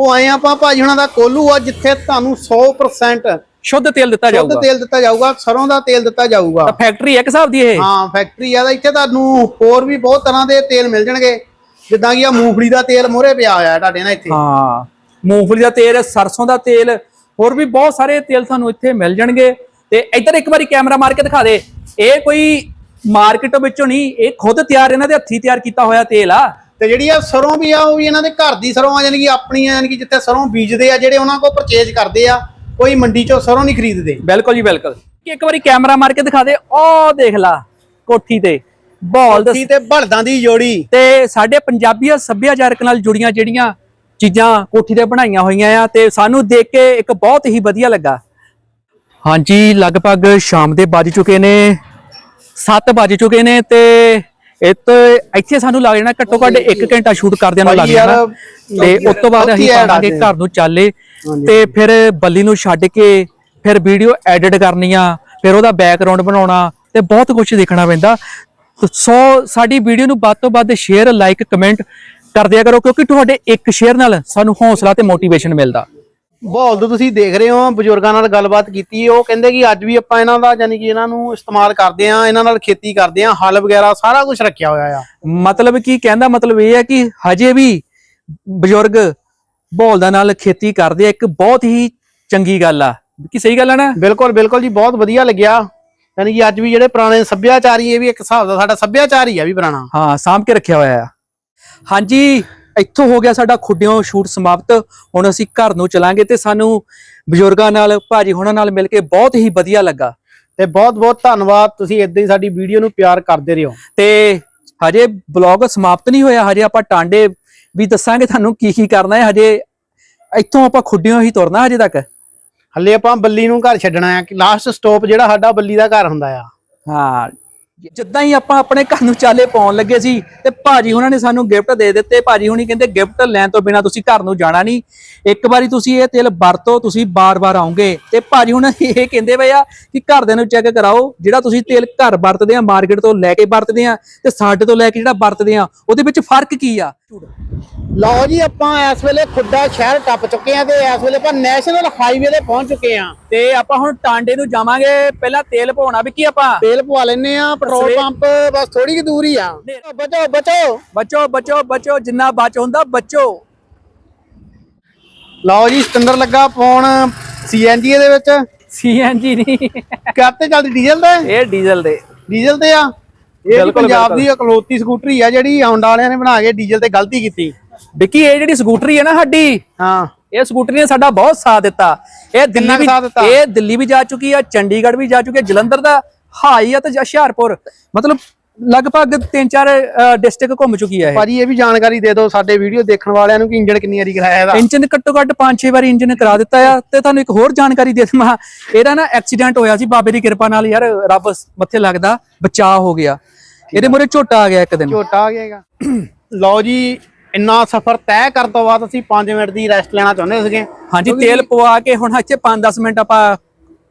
ਉਹ ਆਏ ਆਪਾਂ ਭਾਜੀ ਉਹਨਾਂ ਦਾ ਕੋਲੂ ਆ ਜਿੱਥੇ ਤੁਹਾਨੂੰ 100% ਸ਼ੁੱਧ ਤੇਲ ਦਿੱਤਾ ਸ਼ੁੱਧ ਜਾਊਗਾ। ਤੇਲ ਦਿੱਤਾ ਜਾਊਗਾ ਸਰੋਂ ਦਾ ਤੇਲ ਦਿੱਤਾ ਜਾਊਗਾ। ਤਾਂ ਫੈਕਟਰੀ ਇੱਕ ਹਿਸਾਬ ਦੀ ਇਹ। ਹਾਂ ਫੈਕਟਰੀ ਆ ਦਾ ਇੱਥੇ ਤੁਹਾਨੂੰ ਹੋਰ ਵੀ ਬਹੁਤ ਤਰ੍ਹਾਂ ਦੇ ਤੇਲ ਮਿਲ ਜਾਣਗੇ। ਜਿੱਦਾਂ ਕਿ ਆ ਮੂੰਗਫਲੀ ਦਾ ਤੇਲ ਮੋਹਰੇ ਪਿਆ ਹੋਇਆ ਤੁਹਾਡੇ ਨਾਲ ਇੱਥੇ। ਹਾਂ ਮੂੰਗਫਲੀ ਦਾ ਤੇਲ ਸਰਸੋਂ ਦਾ ਤੇਲ ਹੋਰ ਵੀ ਬਹੁਤ ਸਾਰੇ ਤੇਲ ਤੁਹਾਨੂੰ ਇੱਥੇ ਮਿਲ ਜਾਣਗੇ। ਤੇ ਇੱਧਰ ਇੱਕ ਵਾਰੀ ਕੈਮਰਾ ਮਾਰ ਕੇ ਦਿਖਾ ਦੇ। ਇਹ ਕੋਈ ਮਾਰਕੀਟ ਵਿੱਚੋਂ ਨਹੀਂ ਇਹ ਖੁਦ ਤਿਆਰ ਇਹਨਾਂ ਦੇ ਹੱਥੀ ਤਿਆਰ ਕੀਤਾ ਹੋਇਆ ਤੇਲ ਆ। ਤੇ ਜਿਹੜੀ ਆ ਸਰੋਂ ਵੀ ਆ ਉਹ ਵੀ ਇਹਨਾਂ ਦੇ ਘਰ ਦੀ ਸਰੋਂ ਆ ਯਾਨੀ ਕਿ ਆਪਣੀ ਆ ਯਾਨੀ ਕਿ ਜਿੱਥੇ ਸਰੋਂ ਬੀਜਦੇ ਆ ਜਿਹੜੇ ਉਹਨਾਂ ਕੋਲ ਪਰਚੇਜ ਕਰਦੇ ਆ। ਕੋਈ ਮੰਡੀ ਚੋਂ ਸਰੋਂ ਨਹੀਂ ਖਰੀਦਦੇ। ਬਿਲਕੁਲ ਜੀ ਬਿਲਕੁਲ। ਇੱਕ ਵਾਰੀ ਕੈਮਰਾ ਮਾਰ ਕੇ ਦਿਖਾ ਦੇ ਉਹ ਦੇਖ ਲਾ ਕੋਠੀ ਤੇ ਬੋਲ ਕੀ ਤੇ ਬਲਦਾਂ ਦੀ ਜੋੜੀ। ਤੇ ਸਾਡੇ ਪੰਜਾਬੀ ਸੱਭਿਆਚਾਰਕ ਨਾਲ ਜੁੜੀਆਂ ਜਿਹੜੀਆਂ ਚੀਜ਼ਾਂ ਕੋਠੀ ਤੇ ਬਣਾਈਆਂ ਹੋਈਆਂ ਆ ਤੇ ਸਾਨੂੰ ਦੇਖ ਕੇ ਇੱਕ ਬਹੁਤ ਹੀ ਵਧੀਆ ਲੱਗਾ। ਹਾਂਜੀ ਲਗਭਗ ਸ਼ਾਮ ਦੇ ਵੱਜ ਚੁੱਕੇ ਨੇ 7 ਵੱਜ ਚੁੱਕੇ ਨੇ ਤੇ ਇੱਥੇ ਇੱਥੇ ਸਾਨੂੰ ਲੱਗ ਜਾਣਾ ਘੱਟੋ ਘੱਟ 1 ਘੰਟਾ ਸ਼ੂਟ ਕਰਦਿਆਂ ਨੂੰ ਲੱਗ ਜਾਣਾ ਤੇ ਉਸ ਤੋਂ ਬਾਅਦ ਅਸੀਂ ਆ ਪਾਵਾਂਗੇ। ਘਰ ਨੂੰ ਚਾਲੇ। ਤੇ ਫਿਰ ਬੱਲੀ ਨੂੰ ਛੱਡ ਕੇ ਫਿਰ ਵੀਡੀਓ ਐਡਿਟ ਕਰਨੀਆਂ ਫਿਰ ਉਹਦਾ ਬੈਕਗ੍ਰਾਉਂਡ ਬਣਾਉਣਾ ਤੇ ਬਹੁਤ ਕੁਝ ਦੇਖਣਾ ਪੈਂਦਾ। ਸੋ ਸਾਡੀ ਵੀਡੀਓ ਨੂੰ ਵੱਧ ਤੋਂ ਵੱਧ ਸ਼ੇਅਰ ਲਾਈਕ ਕਮੈਂਟ ਕਰ ਦਿਆ ਕਰੋ ਕਿਉਂਕਿ ਤੁਹਾਡੇ ਇੱਕ ਸ਼ੇਅਰ ਨਾਲ ਸਾਨੂੰ ਹੌਸਲਾ ਤੇ ਮੋਟੀਵੇਸ਼ਨ ਮਿਲਦਾ। ਬੋਲਦ ਤੁਸੀਂ ਦੇਖ ਰਹੇ ਹੋ ਬਜ਼ੁਰਗਾਂ ਨਾਲ ਗੱਲਬਾਤ ਕੀਤੀ ਉਹ ਕਹਿੰਦੇ ਕਿ ਅੱਜ ਵੀ ਆਪਾਂ ਇਹਨਾਂ ਦਾ ਯਾਨੀ ਕਿ ਇਹਨਾਂ ਨੂੰ ਇਸਤੇਮਾਲ ਕਰਦੇ ਆ ਇਹਨਾਂ ਨਾਲ ਖੇਤੀ ਕਰਦੇ ਆ ਹਲ ਵਗੈਰਾ ਸਾਰਾ ਕੁਝ ਰੱਖਿਆ ਹੋਇਆ ਆ। ਮਤਲਬ ਕੀ ਕਹਿੰਦਾ ਮਤਲਬ ਇਹ ਹੈ ਕਿ ਹਜੇ ਵੀ ਬਜ਼ੁਰਗ ਬੋਲਦਾ ਨਾਲ ਖੇਤੀ ਕਰਦੇ ਆ ਇੱਕ ਬਹੁਤ ਹੀ ਚੰਗੀ ਗੱਲ ਆ। ਕਿ ਸਹੀ ਗੱਲ ਆ ਨਾ? ਬਿਲਕੁਲ ਬਿਲਕੁਲ ਜੀ ਬਹੁਤ ਵਧੀਆ ਲੱਗਿਆ। ਯਾਨੀ ਕਿ ਅੱਜ ਵੀ ਜਿਹੜੇ ਪੁਰਾਣੇ ਸੱਭਿਆਚਾਰੀ ਇਹ ਵੀ ਇੱਕ ਹਿਸਾਬ ਦਾ ਸਾਡਾ ਸੱਭਿਆਚਾਰ ਹੀ ਆ ਵੀ ਪੁਰਾਣਾ। ਹਾਂ ਸਾਂਭ ਕੇ ਰੱਖਿਆ ਹੋਇਆ ਆ। ਹਾਂਜੀ ਇੱਥੋਂ ਹੋ ਗਿਆ ਸਾਡਾ ਖੁੱਡਿਓਂ ਸ਼ੂਟ ਸਮਾਪਤ। ਹੁਣ ਅਸੀਂ ਘਰ ਨੂੰ ਚਲਾਂਗੇ ਤੇ ਸਾਨੂੰ ਬਜ਼ੁਰਗਾਂ ਨਾਲ ਭਾਜੀ ਹੁਣਾਂ ਨਾਲ ਮਿਲ ਕੇ ਬਹੁਤ ਹੀ ਵਧੀਆ ਲੱਗਾ। ਤੇ ਬਹੁਤ ਬਹੁਤ ਧੰਨਵਾਦ ਤੁਸੀਂ ਇਦਾਂ ਹੀ ਸਾਡੀ ਵੀਡੀਓ ਨੂੰ ਪਿਆਰ ਕਰਦੇ ਰਹੋ। ਤੇ ਹਜੇ ਬਲੌਗ ਸਮਾਪਤ ਨਹੀਂ ਹੋਇਆ ਹਜੇ ਆਪਾਂ ਟਾਂਡੇ ਵੀ ਦੱਸਾਂਗੇ ਤੁਹਾਨੂੰ ਕੀ ਕੀ ਕਰਨਾ ਹੈ ਹਜੇ ਇੱਥੋਂ ਆਪਾਂ ਖੁੱਡਿਓਂ ਹੀ ਤੁਰਨਾ ਹਜੇ ਤੱਕ। ਹੱਲੇ ਆਪਾਂ ਬੱਲੀ ਨੂੰ ਘਰ ਛੱਡਣਾ ਆ ਲਾਸਟ ਸਟਾਪ ਜਿਹੜਾ ਸਾਡਾ ਬੱਲੀ ਦਾ ਘਰ ਹੁੰਦਾ ਆ। ਹਾਂ ਜਿੱਦਾਂ ਹੀ ਆਪਾਂ ਆਪਣੇ ਘਰ ਨੂੰ ਚਾਲੇ ਪਾਉਣ ਲੱਗੇ ਸੀ ਤੇ ਭਾਜੀ ਉਹਨਾਂ ਨੇ ਸਾਨੂੰ ਗਿਫਟ ਦੇ ਦਿੱਤੇ, ਭਾਜੀ ਹੁਣੀ ਕਹਿੰਦੇ ਗਿਫਟ ਲੈਣ ਤੋਂ ਬਿਨਾ ਤੁਸੀਂ ਘਰ ਨੂੰ ਜਾਣਾ ਨਹੀਂ। ਇੱਕ ਵਾਰੀ ਤੁਸੀਂ ਇਹ ਤੇਲ ਵਰਤੋ, ਤੁਸੀਂ ਬਾਰ-ਬਾਰ ਆਉਂਗੇ। ਤੇ ਭਾਜੀ ਹੁਣ ਇਹ ਕਹਿੰਦੇ ਪਏ ਆ ਕਿ ਘਰਦਿਆਂ ਨੂੰ ਚੈੱਕ ਕਰਾਓ, ਜਿਹੜਾ ਤੁਸੀਂ ਤੇਲ ਘਰ ਵਰਤਦੇ ਆ ਮਾਰਕੀਟ ਤੋਂ ਲੈ ਕੇ ਵਰਤਦੇ ਆ ਤੇ ਸਾਡੇ ਤੋਂ ਲੈ ਕੇ ਜਿਹੜਾ ਵਰਤਦੇ ਆ, ਉਹਦੇ ਵਿੱਚ ਫ਼ਰਕ ਕੀ ਆ? ਲਓ ਜੀ ਆਪਾਂ ਇਸ ਵੇਲੇ ਖੁੱਡਾ ਸ਼ਹਿਰ ਟੱਪ ਚੁੱਕੇ ਆ ਤੇ ਇਸ ਵੇਲੇ ਆਪਾਂ ਨੈਸ਼ਨਲ ਹਾਈਵੇ ਤੇ ਪਹੁੰਚ ਚੁੱਕੇ ਆ ਤੇ ਆਪਾਂ ਹੁਣ ਟਾਂਡੇ ਨੂੰ ਜਾਵਾਂਗੇ। ਪਹਿਲਾਂ ਤੇਲ ਪਵਾਉਣਾ ਵੀ ਕੀ ਆਪਾਂ? ਤੇਲ ਪਵਾ ਲੈਨੇ ਆ ਪੈਟਰੋਲ ਪੰਪ ਬਸ ਥੋੜੀ ਕਿ ਦੂਰ ਹੀ ਆ। ਬਚੋ ਬਚੋ ਬਚੋ ਬਚੋ ਬਚੋ ਜਿੰਨਾ ਬਚ ਹੁੰਦਾ ਬਚੋ। ਲਓ ਜੀ ਸਟੈਂਡਰ ਲੱਗਾ ਪਾਉਣ ਸੀਐਨਜੀ ਦੇ ਵਿੱਚ। ਸੀਐਨਜੀ ਨਹੀਂ। ਕਰਤੇ ਚੱਲਦੀ ਡੀਜ਼ਲ ਤੇ? ਇਹ ਡੀਜ਼ਲ ਦੇ। ਡੀਜ਼ਲ ਤੇ ਆ? ਇਹ ਬਿਲਕੁਲ, ਪੰਜਾਬ ਦੀ ਇਕਲੌਤੀ ਸਕੂਟਰੀ ਆ ਜਿਹੜੀ ਹੋਂਡਾ ਵਾਲਿਆਂ ਨੇ ਬਣਾ ਕੇ ਡੀਜ਼ਲ ਤੇ ਗਲਤੀ ਕੀਤੀ। ਵਿੱਕੀ ਇਹ ਜਿਹੜੀ ਸਕੂਟਰੀ ਹੈ ਨਾ ਸਾਡੀ ਹਾਂ। ਇਹ ਸਕੂਟਰੀ ਨੇ ਸਾਡਾ ਬਹੁਤ ਸਾਥ ਦਿੱਤਾ। ਇਹ ਦਿੱਲੀ ਵੀ ਸਾਥ ਦਿੱਤਾ? ਇਹ ਦਿੱਲੀ ਵੀ ਜਾ ਚੁੱਕੀ ਆ ਚੰਡੀਗੜ੍ਹ ਵੀ ਜਾ ਚੁੱਕੀ ਆ ਜਲੰਧਰ ਦਾ ਹਾਈ ਆ ਤੇ ਹੁਸ਼ਿਆਰਪੁਰ। ਮਤਲਬ ਲਗਭਗ 3-4 ਡਿਸਟ੍ਰਿਕਟ ਘੁੰਮ ਚੁੱਕੀ ਆ ਇਹ। ਭਾਜੀ ਇਹ ਵੀ ਜਾਣਕਾਰੀ ਦੇ ਦਿਓ ਸਾਡੇ ਵੀਡੀਓ ਦੇਖਣ ਵਾਲਿਆਂ ਨੂੰ ਕਿ ਇੰਜਣ ਕਿੰਨੀ ਵਾਰੀ ਕਰਾਇਆ ਇਹਦਾ। ਇੰਜਨ ਘੱਟੋ ਘੱਟ 5-6 ਵਾਰੀ ਇੰਜਨ ਕਰਾ ਦਿੱਤਾ ਆ ਤੇ ਤੁਹਾਨੂੰ ਇੱਕ ਹੋਰ ਜਾਣਕਾਰੀ ਦੇ ਦਵਾਂ। ਇਹਦਾ ਨਾ ਐਕਸੀਡੈਂਟ ਹੋਇਆ ਸੀ ਬਾਬੇ ਦੀ ਕਿਰਪਾ ਨਾਲ ਯਾਰ ਰੱਬ ਮੱਥੇ ਲੱਗਦਾ ਬਚਾਅ ਹੋ ਗਿਆ। ਇਹਦੇ ਮੂਹਰੇ ਝੋਟਾ ਆ ਗਿਆ ਇੱਕ ਦਿਨ। ਝੋਟਾ ਆ ਗਿਆਗਾ ਲਓ ਜੀ ਇੰਨਾ ਸਫ਼ਰ ਤੈਅ ਕਰਨ ਤੋਂ ਬਾਅਦ ਅਸੀਂ 5 ਮਿੰਟ ਦੀ ਰੈਸਟ ਲੈਣਾ ਚਾਹੁੰਦੇ ਸੀਗੇ। ਹਾਂਜੀ ਤੇਲ ਪਵਾ ਕੇ ਹੁਣ ਇੱਥੇ 5-10 ਮਿੰਟ ਆਪਾਂ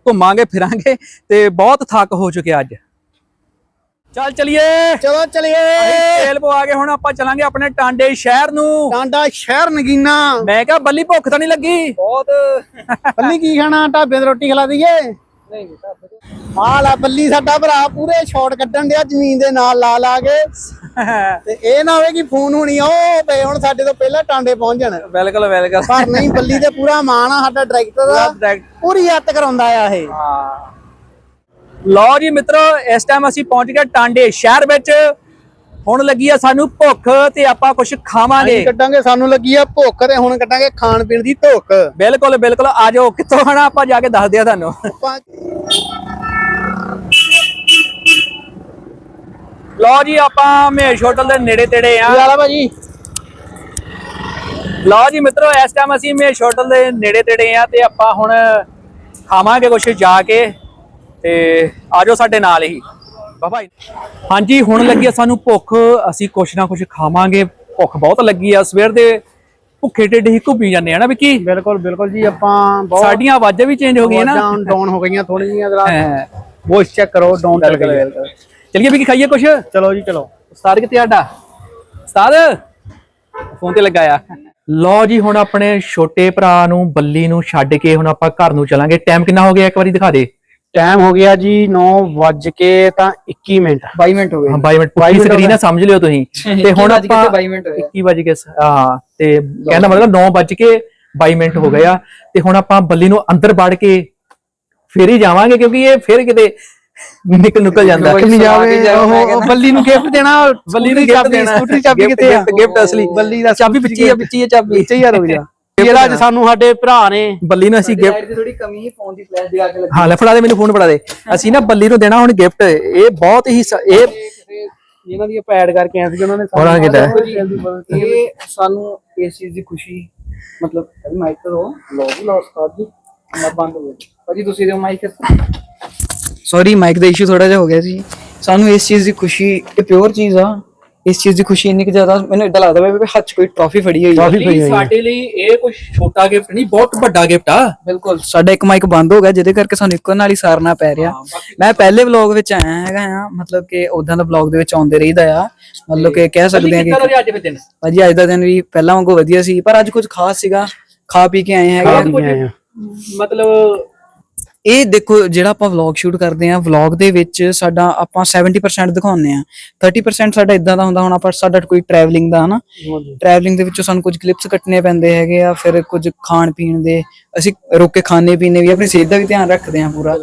ਘੁੰਮਾਂਗੇ ਫਿਰਾਂਗੇ ਤੇ ਬਹੁਤ ਥੱਕ ਹੋ ਚੁੱਕਿਆ ਅੱਜ। ਚੱਲ ਚਲੀਏ। ਚਲੋ ਚਲੀਏ। ਤੇਲ ਪਵਾ ਕੇ ਹੁਣ ਆਪਾਂ ਚਲਾਂਗੇ ਆਪਣੇ ਟਾਂਡੇ ਸ਼ਹਿਰ ਨੂੰ। ਟਾਂਡਾ ਸ਼ਹਿਰ ਨਗੀਨਾ। ਮੈਂ ਕਿਹਾ ਬੱਲੀ ਭੁੱਖ ਤਾਂ ਨਹੀਂ ਲੱਗੀ। ਬਹੁਤ। ਬੱਲੀ ਕੀ ਖਾਣਾ ਢਾਬੇ ਤੇ ਰੋਟੀ ਖਿਲਾ ਦਈਏ। ਨਹੀਂ ਆ ਲੈ ਬੱਲੀ ਸਾਡਾ ਭਰਾ ਪੂਰੇ ਸ਼ਾਟ ਕੱਢਣ ਡਿਆ ਜ਼ਮੀਨ ਦੇ ਨਾਲ ਲਾ ਲਾ ਕੇ। ਤੇ ਇਹ ਨਾ ਹੋਵੇ ਕਿ ਫੋਨ ਹੋਣੀ ਉਹ ਪਏ ਹੁਣ ਸਾਡੇ ਤੋਂ ਪਹਿਲਾਂ ਟਾਂਡੇ ਪਹੁੰਚ ਜਾਣ। ਬਿਲਕੁਲ ਬਿਲਕੁਲ। ਪਰ ਨਹੀਂ ਬੱਲੀ ਤੇ ਪੂਰਾ ਮਾਣ ਆ ਸਾਡਾ ਡਾਇਰੈਕਟਰ ਦਾ। ਪੂਰੀ ਹੱਤ ਕਰਾਉਂਦਾ ਆ ਇਹ। ਲਓ ਜੀ ਮਿੱਤਰੋ ਇਸ ਟਾਈਮ ਅਸੀਂ ਪਹੁੰਚ ਗਏ ਟਾਂਡੇ ਸ਼ਹਿਰ ਵਿੱਚ। ਹੁਣ ਲੱਗੀ ਆ ਸਾਨੂੰ ਭੁੱਖ ਤੇ ਆਪਾਂ ਕੁਝ ਖਾਵਾਂਗੇ। ਅਸੀਂ ਕੱਢਾਂਗੇ ਸਾਨੂੰ ਲੱਗੀ ਆ ਭੁੱਖ ਤੇ ਹੁਣ ਕੱਢਾਂਗੇ ਖਾਣ ਪੀਣ ਦੀ ਧੁੱਕ ਬਿਲਕੁਲ ਬਿਲਕੁਲ ਆ ਜਾਓ ਕਿੱਥੋਂ ਖਾਣਾ ਆਪਾਂ ਜਾ ਕੇ ਦੱਸਦੇ ਆ ਤੁਹਾਨੂੰ। ਲਓ ਜੀ ਆਪਾਂ ਮਹੇਸ਼ ਹੋਟਲ ਦੇ ਨੇੜੇ ਤੇੜੇ ਆ। ਆ ਭਾਜੀ? ਲਓ ਜੀ ਮਿੱਤਰੋ ਇਸ ਟਾਈਮ ਅਸੀਂ ਮਹੇਸ਼ ਹੋਟਲ ਦੇ ਨੇੜੇ ਤੇੜੇ ਆ ਤੇ ਆਪਾਂ ਹੁਣ ਖਾਵਾਂਗੇ ਕੁਛ ਜਾ ਕੇ ਤੇ ਆਜੋ ਸਾਡੇ ਨਾਲ ਹੀ। ਬਾਬਾ ਹਾਂਜੀ ਹੁਣ ਲੱਗੀ ਆ ਸਾਨੂੰ ਭੁੱਖ ਅਸੀਂ ਕੁਛ ਨਾ ਕੁਛ ਖਾਵਾਂਗੇ। ਭੁੱਖ ਬਹੁਤ ਲੱਗੀ ਆ। ਸਵੇਰ ਦੇ ਭੁੱਖੇ ਢਿੱਡ ਹੀ ਘੁੱਬੀ ਜਾਂਦੇ ਆ ਨਾ ਵਿੱਕੀ? ਬਿਲਕੁਲ ਬਿਲਕੁਲ ਜੀ ਆਪਾਂ ਬਹੁਤ ਸਾਡੀਆਂ ਆਵਾਜ਼ਾਂ ਵੀ ਚੇਂਜ ਹੋ ਗਈਆਂ ਨਾ। ਡਾਊਨ ਡਾਊਨ ਹੋ ਗਈਆਂ ਥੋੜੀ ਜਿਹੀਆਂ ਜਰਾ। ਵੋਇਸ ਚੈੱਕ ਕਰੋ ਡਾਊਨ ਚੱਲ ਗਈ। ਚਲਿਏ ਵਿੱਕੀ ਖਾਈਏ ਕੁਛ? ਚਲੋ ਜੀ ਚਲੋ। ਉਸਤਾਦ ਕਿੱਥੇ ਆਡਾ ਉਸਤਾਦ? ਫੋਨ ਤੇ ਲੱਗਾ ਆ। ਲਓ ਜੀ ਹੁਣ ਆਪਣੇ ਛੋਟੇ ਭਰਾ ਨੂੰ ਬੱਲੀ ਨੂੰ ਛੱਡ ਕੇ ਹੁਣ ਆਪਾਂ ਘਰ ਨੂੰ ਚਲਾਂਗੇ। ਟਾਈਮ ਕਿੰਨਾ ਹੋ ਗਿਆ ਇੱਕ ਵਾਰੀ ਦਿਖਾ ਦੇ। ਟਾਈਮ ਹੋ ਗਿਆ ਜੀ 9 ਵੱਜ ਕੇ ਤਾਂ 21 ਮਿੰਟ। 22 ਮਿੰਟ ਹੋ ਗਏ। ਹਾਂ 22 ਮਿੰਟ। ਹੋ ਸਕਰੀਨ। ਆ ਸਮਝ ਲਿਓ ਤੁਸੀਂ। ਤੇ ਹੁਣ ਆਪਾਂ 22 ਮਿੰਟ ਹੋਏ ਆ। 21 ਵਜ ਕੇ ਹਾਂ ਤੇ ਕਹਿੰਦਾ ਮਤਲਬ 9 ਵੱਜ ਕੇ 22 ਮਿੰਟ ਹੋ ਗਏ ਆ। ਤੇ ਹੁਣ ਆਪਾਂ ਬੱਲੀ ਨੂੰ ਅੰਦਰ ਵੜ ਕੇ ਫੇਰ ਹੀ ਜਾਵਾਂਗੇ ਕਿਉਂਕਿ ਇਹ ਫੇਰ ਕਿਤੇ ਨਿਕਲ ਨਿਕਲ ਜਾਂਦਾ। ਨਹੀਂ ਜਾਵੇ? ਉਹ। ਬੱਲੀ ਨੂੰ ਗਿਫਟ ਦੇਣਾ ਬੱਲੀ ਨੂੰ ਗਿਫਟ ਦੇਣਾ। ਸਕੂਟਰੀ ਚਾਬੀ ਕਿੱਥੇ ਆ? gift ਅਸਲੀ। ਬੱਲੀ ਦਾ ਚਾਬੀ ਵਿੱਚੀ ਆ ਵਿੱਚੀ ਆ? ਚਾਬੀ। ਵਿੱਚੇ ਹੀ ਆ ਰੁਕ ਜਾ ਜਿਹੜਾ ਅੱਜ ਸਾਨੂੰ ਸਾਡੇ ਭਰਾ ਨੇ। ਬੱਲੀ ਨੂੰ ਅਸੀਂ ਗਿਫਟ ਦੀ ਥੋੜੀ ਕਮੀ ਹੈ ਫੋਨ ਦੀ ਫਲੈਸ਼ ਜਗਾ ਕੇ ਲੱਗੀ। ਹਾਂ ਲੈ ਫੜਾ ਦੇ ਮੈਨੂੰ ਫੋਨ ਫੜਾ ਦੇ। ਅਸੀਂ ਨਾ ਬੱਲੀ ਨੂੰ ਦੇਣਾ ਹੁਣ ਗਿਫਟ ਇਹ ਬਹੁਤ ਹੀ ਸ- ਇਹ ਇਹਨਾਂ ਦੀ ਆਪਾਂ ਐਡ ਕਰਕੇ ਆਏ ਸੀ ਉਹਨਾਂ ਨੇ ਨੇ ਕੀਤਾ। ਇਹ ਸਾਨੂੰ ਇਸ ਚੀਜ਼ ਦੀ ਖੁਸ਼ੀ ਮਤਲਬ ਮਾਈਕ ਤੋਂ ਲੋ ਵੀ ਲੋ ਉਸਤਾਦ ਜੀ ਮੈਂ ਬੰਦ ਹੋ ਗਿਆ। ਭਾਜੀ ਤੁਸੀਂ ਦਿਓ ਮਾਈਕ। ਸੌਰੀ ਮਾਈਕ ਦਾ ਇਸ਼ੂ ਥੋੜਾ ਜਿਹਾ ਹੋ ਗਿਆ ਸੀ। ਸਾਨੂੰ ਇਸ ਚੀਜ਼ ਦੀ ਖੁਸ਼ੀ ਇਹ ਪਿਓਰ ਚੀਜ਼ ਆ। ਇਸ ਚੀਜ਼ ਦੀ ਖੁਸ਼ੀ ਇੰਨੀ ਕਿ ਜ਼ਿਆਦਾ ਮੈਨੂੰ ਇਦਾਂ ਲੱਗਦਾ ਵੀ ਹੱਥ 'ਚ ਕੋਈ ਟਰੋਫੀ ਫੜੀ ਹੋਈ ਹੈ Trophy ਪਈ ਹੋਈ ਹੈ। ਸਾਡੇ ਲਈ ਇਹ ਕੋਈ ਛੋਟਾ ਗਿਫਟ ਨਹੀਂ ਬਹੁਤ ਵੱਡਾ ਗਿਫਟ ਆ। ਬਿਲਕੁਲ ਸਾਡਾ ਇੱਕ ਮਾਈਕ ਬੰਦ ਹੋ ਗਿਆ ਜਿਹਦੇ ਕਰਕੇ ਸਾਨੂੰ ਇੱਕੋ ਨਾਲ ਹੀ ਸਾਰਨਾ ਪੈ ਰਿਹਾ। ਮੈਂ ਪਹਿਲੇ ਵਲੌਗ ਵਿੱਚ ਆਇਆ ਹੈਗਾ ਆ ਮਤਲਬ ਕਿ ਉਦਾਂ ਦਾ ਵਲੌਗ ਦੇ ਵਿੱਚ ਆਉਂਦੇ ਰਹੀਦਾ ਆ। ਮਤਲਬ ਕਿ ਕਹਿ ਸਕਦੇ ਆ ਕਿ ਕਿੱਦਾਂ ਦਾ ਅੱਜ ਦਿਨ। ਭਾਜੀ ਅੱਜ ਦਾ ਦਿਨ ਵੀ ਪਹਿਲਾਂ ਵਾਂਗੂ ਵਧੀਆ ਸੀ ਪਰ ਅੱਜ ਕੁਝ ਖਾਸ ਸੀਗਾ ਖਾ ਪੀ ਕੇ ਆਏ ਹੈਗੇ। ਮਤਲਬ ਇਹ ਦੇਖੋ ਜਿਹੜਾ ਆਪਾਂ ਵਲੌਗ ਸ਼ੂਟ ਕਰਦੇ ਆ ਵਲੌਗ ਦੇ ਵਿੱਚ ਸਾਡਾ ਆਪਾਂ 70% ਦਿਖਾਉਂਦੇ ਆ 30% ਸਾਡਾ ਇਦਾਂ ਦਾ ਹੁੰਦਾ ਹੁਣ ਆਪਾਂ ਸਾਡਾ ਕੋਈ ਟਰੈਵਲਿੰਗ ਦਾ ਹਨਾ? ਟਰੈਵਲਿੰਗ ਦੇ ਵਿੱਚੋਂ ਸਾਨੂੰ ਕੁਝ ਕਲਿੱਪਸ ਕੱਟਣੇ ਪੈਂਦੇ ਹੈਗੇ ਆ ਫਿਰ ਕੁਝ ਖਾਣ ਪੀਣ ਦੇ ਅਸੀਂ ਰੁਕ ਕੇ ਖਾਣੇ ਪੀਣੇ ਵੀ ਆਪਣੀ ਸਿਹਤ ਦਾ ਵੀ ਧਿਆਨ ਰੱਖਦੇ ਆ ਪੂਰਾ।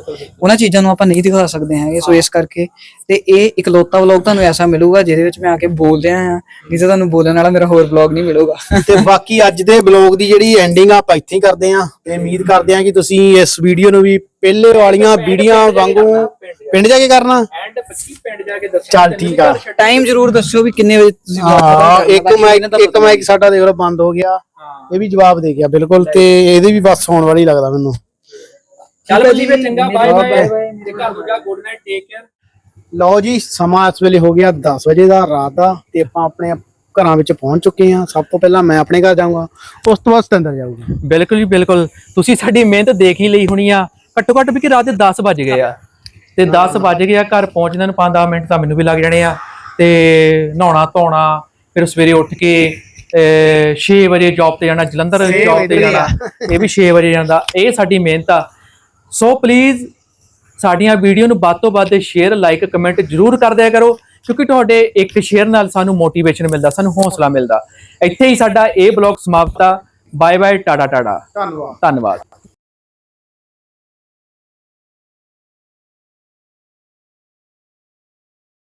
ਉਹਨਾਂ ਚੀਜ਼ਾਂ ਨੂੰ ਆਪਾਂ ਨਹੀਂ ਦਿਖਾ ਸਕਦੇ ਹੈਗੇ ਸੋ ਇਸ ਕਰਕੇ ਤੇ ਇਹ ਇਕਲੌਤਾ ਵਲੌਗ ਤੁਹਾਨੂੰ ਐਸਾ ਮਿਲੂਗਾ ਜਿਹਦੇ ਵਿੱਚ ਮੈਂ ਆ ਕੇ ਬੋਲ ਰਿਹਾ ਆ ਨਹੀਂ ਤਾਂ ਤੁਹਾਨੂੰ ਬੋਲਣ ਵਾਲਾ ਮੇਰਾ ਹੋਰ ਵਲੌਗ ਨਹੀਂ ਮਿਲੂਗਾ। ਤੇ ਬਾਕੀ ਅੱਜ ਦੇ ਬਲੌਗ ਦੀ ਜਿਹੜੀ ਐਂਡਿੰਗ ਆਪਾਂ ਇੱਥੇ ਹੀ ਕਰਦੇ ਆਂ ਤੇ ਉਮੀਦ ਕਰਦੇ ਆਂ ਕਿ ਤੁਸੀਂ ਇਸ ਵੀਡੀਓ ਨੂੰ ਵੀ ਪਹਿਲੇ ਵਾਲੀਆਂ ਵੀਡੀਓ ਵਾਂਗੂ ਪਿੰਡ ਜਾ ਕੇ। ਕਰਨਾ? ਐਂਡ 25 ਪਿੰਡ ਜਾ ਕੇ ਦੱਸਿਆ ਚੱਲ ਠੀਕ ਆ। ਟਾਈਮ ਜ਼ਰੂਰ ਦੱਸਿਓ ਵੀ ਕਿੰਨੇ ਵਜੇ ਤੁਸੀਂ ਹਾਂ। ਇੱਕ ਮਾਈਕ ਇੱਕ ਮਾਈਕ ਸਾਡਾ ਦੇਖ ਲਓ ਬੰਦ ਹੋ ਗਿਆ। ਇਹ ਵੀ ਜਵਾਬ ਦੇ ਗਿਆ ਬਿਲਕੁਲ ਤੇ ਇਹਦੇ ਵੀ ਬਸ ਆਉਣ ਵਾਲੀ ਲੱਗਦਾ ਮੈਨੂੰ। ਚੱਲ ਬੱਲੀ ਵੇ ਚੰਗਾ ਬਾਏ ਬਾਏ ਤੇ ਘਰ ਨੂੰ ਜਾ ਗੁੱਡ ਨਾਈਟ ਟੇਕ ਕੇਅਰ ਲਓ ਜੀ ਸਮਾਂ ਇਸ ਵੇਲੇ ਹੋ ਗਿਆ 10 ਵਜੇ ਦਾ ਰਾਤ ਦਾ ਤੇ ਆਪਾਂ ਆਪਣੇ ਘਰਾਂ ਵਿੱਚ ਪਹੁੰਚ ਚੁੱਕੇ ਹਾਂ। ਸਭ ਤੋਂ ਪਹਿਲਾਂ ਮੈਂ ਆਪਣੇ ਘਰ ਜਾਊਂਗਾ ਉਸ ਤੋਂ ਬਾਅਦ ਸਤਿੰਦਰ ਜਾਊਗਾ। ਬਿਲਕੁਲ ਜੀ ਬਿਲਕੁਲ। ਤੁਸੀਂ ਸਾਡੀ ਮਿਹਨਤ ਦੇਖ ਹੀ ਲਈ ਹੋਣੀ ਆ। ਘੱਟੋ ਘੱਟ ਵੀ ਕਿ ਰਾਤ ਦੇ 10 ਵੱਜ ਗਏ ਆ। ਤੇ 10 ਵੱਜ ਗਏ ਆ ਘਰ ਪਹੁੰਚਣ ਨੂੰ 5-10 ਮਿੰਟ ਤਾਂ ਮੈਨੂੰ ਵੀ ਲੱਗ ਜਾਣੇ ਆ। ਤੇ ਨਹਾਉਣਾ ਧੋਣਾ ਫਿਰ ਸਵੇਰੇ ਉੱਠ ਕੇ 6 ਵਜੇ ਜੌਬ ਤੇ ਜਾਣਾ ਜਲੰਧਰ ਜੌਬ ਤੇ ਜਾਣਾ ਇਹ ਵੀ 6 ਵਜੇ ਜਾਂਦਾ। ਇਹ ਸਾਡੀ ਮਿਹਨਤ ਆ। ਸੋ ਪਲੀਜ਼ ਸਾਡੀਆਂ ਵੀਡੀਓ ਨੂੰ ਵੱਧ ਤੋਂ ਵੱਧ ਸ਼ੇਅਰ ਲਾਈਕ ਕਮੈਂਟ ਜਰੂਰ ਕਰ ਦਿਆ ਕਰੋ ਕਿਉਂਕਿ ਤੁਹਾਡੇ ਇੱਕ ਸ਼ੇਅਰ ਨਾਲ ਸਾਨੂੰ ਮੋਟੀਵੇਸ਼ਨ ਮਿਲਦਾ ਸਾਨੂੰ ਹੌਸਲਾ ਮਿਲਦਾ। ਇੱਥੇ ਹੀ ਸਾਡਾ ਇਹ ਬਲੌਗ ਸਮਾਪਤ ਆ। ਬਾਏ ਬਾਏ ਟਾਟਾ ਟਾਟਾ ਧੰਨਵਾਦ। ਧੰਨਵਾਦ।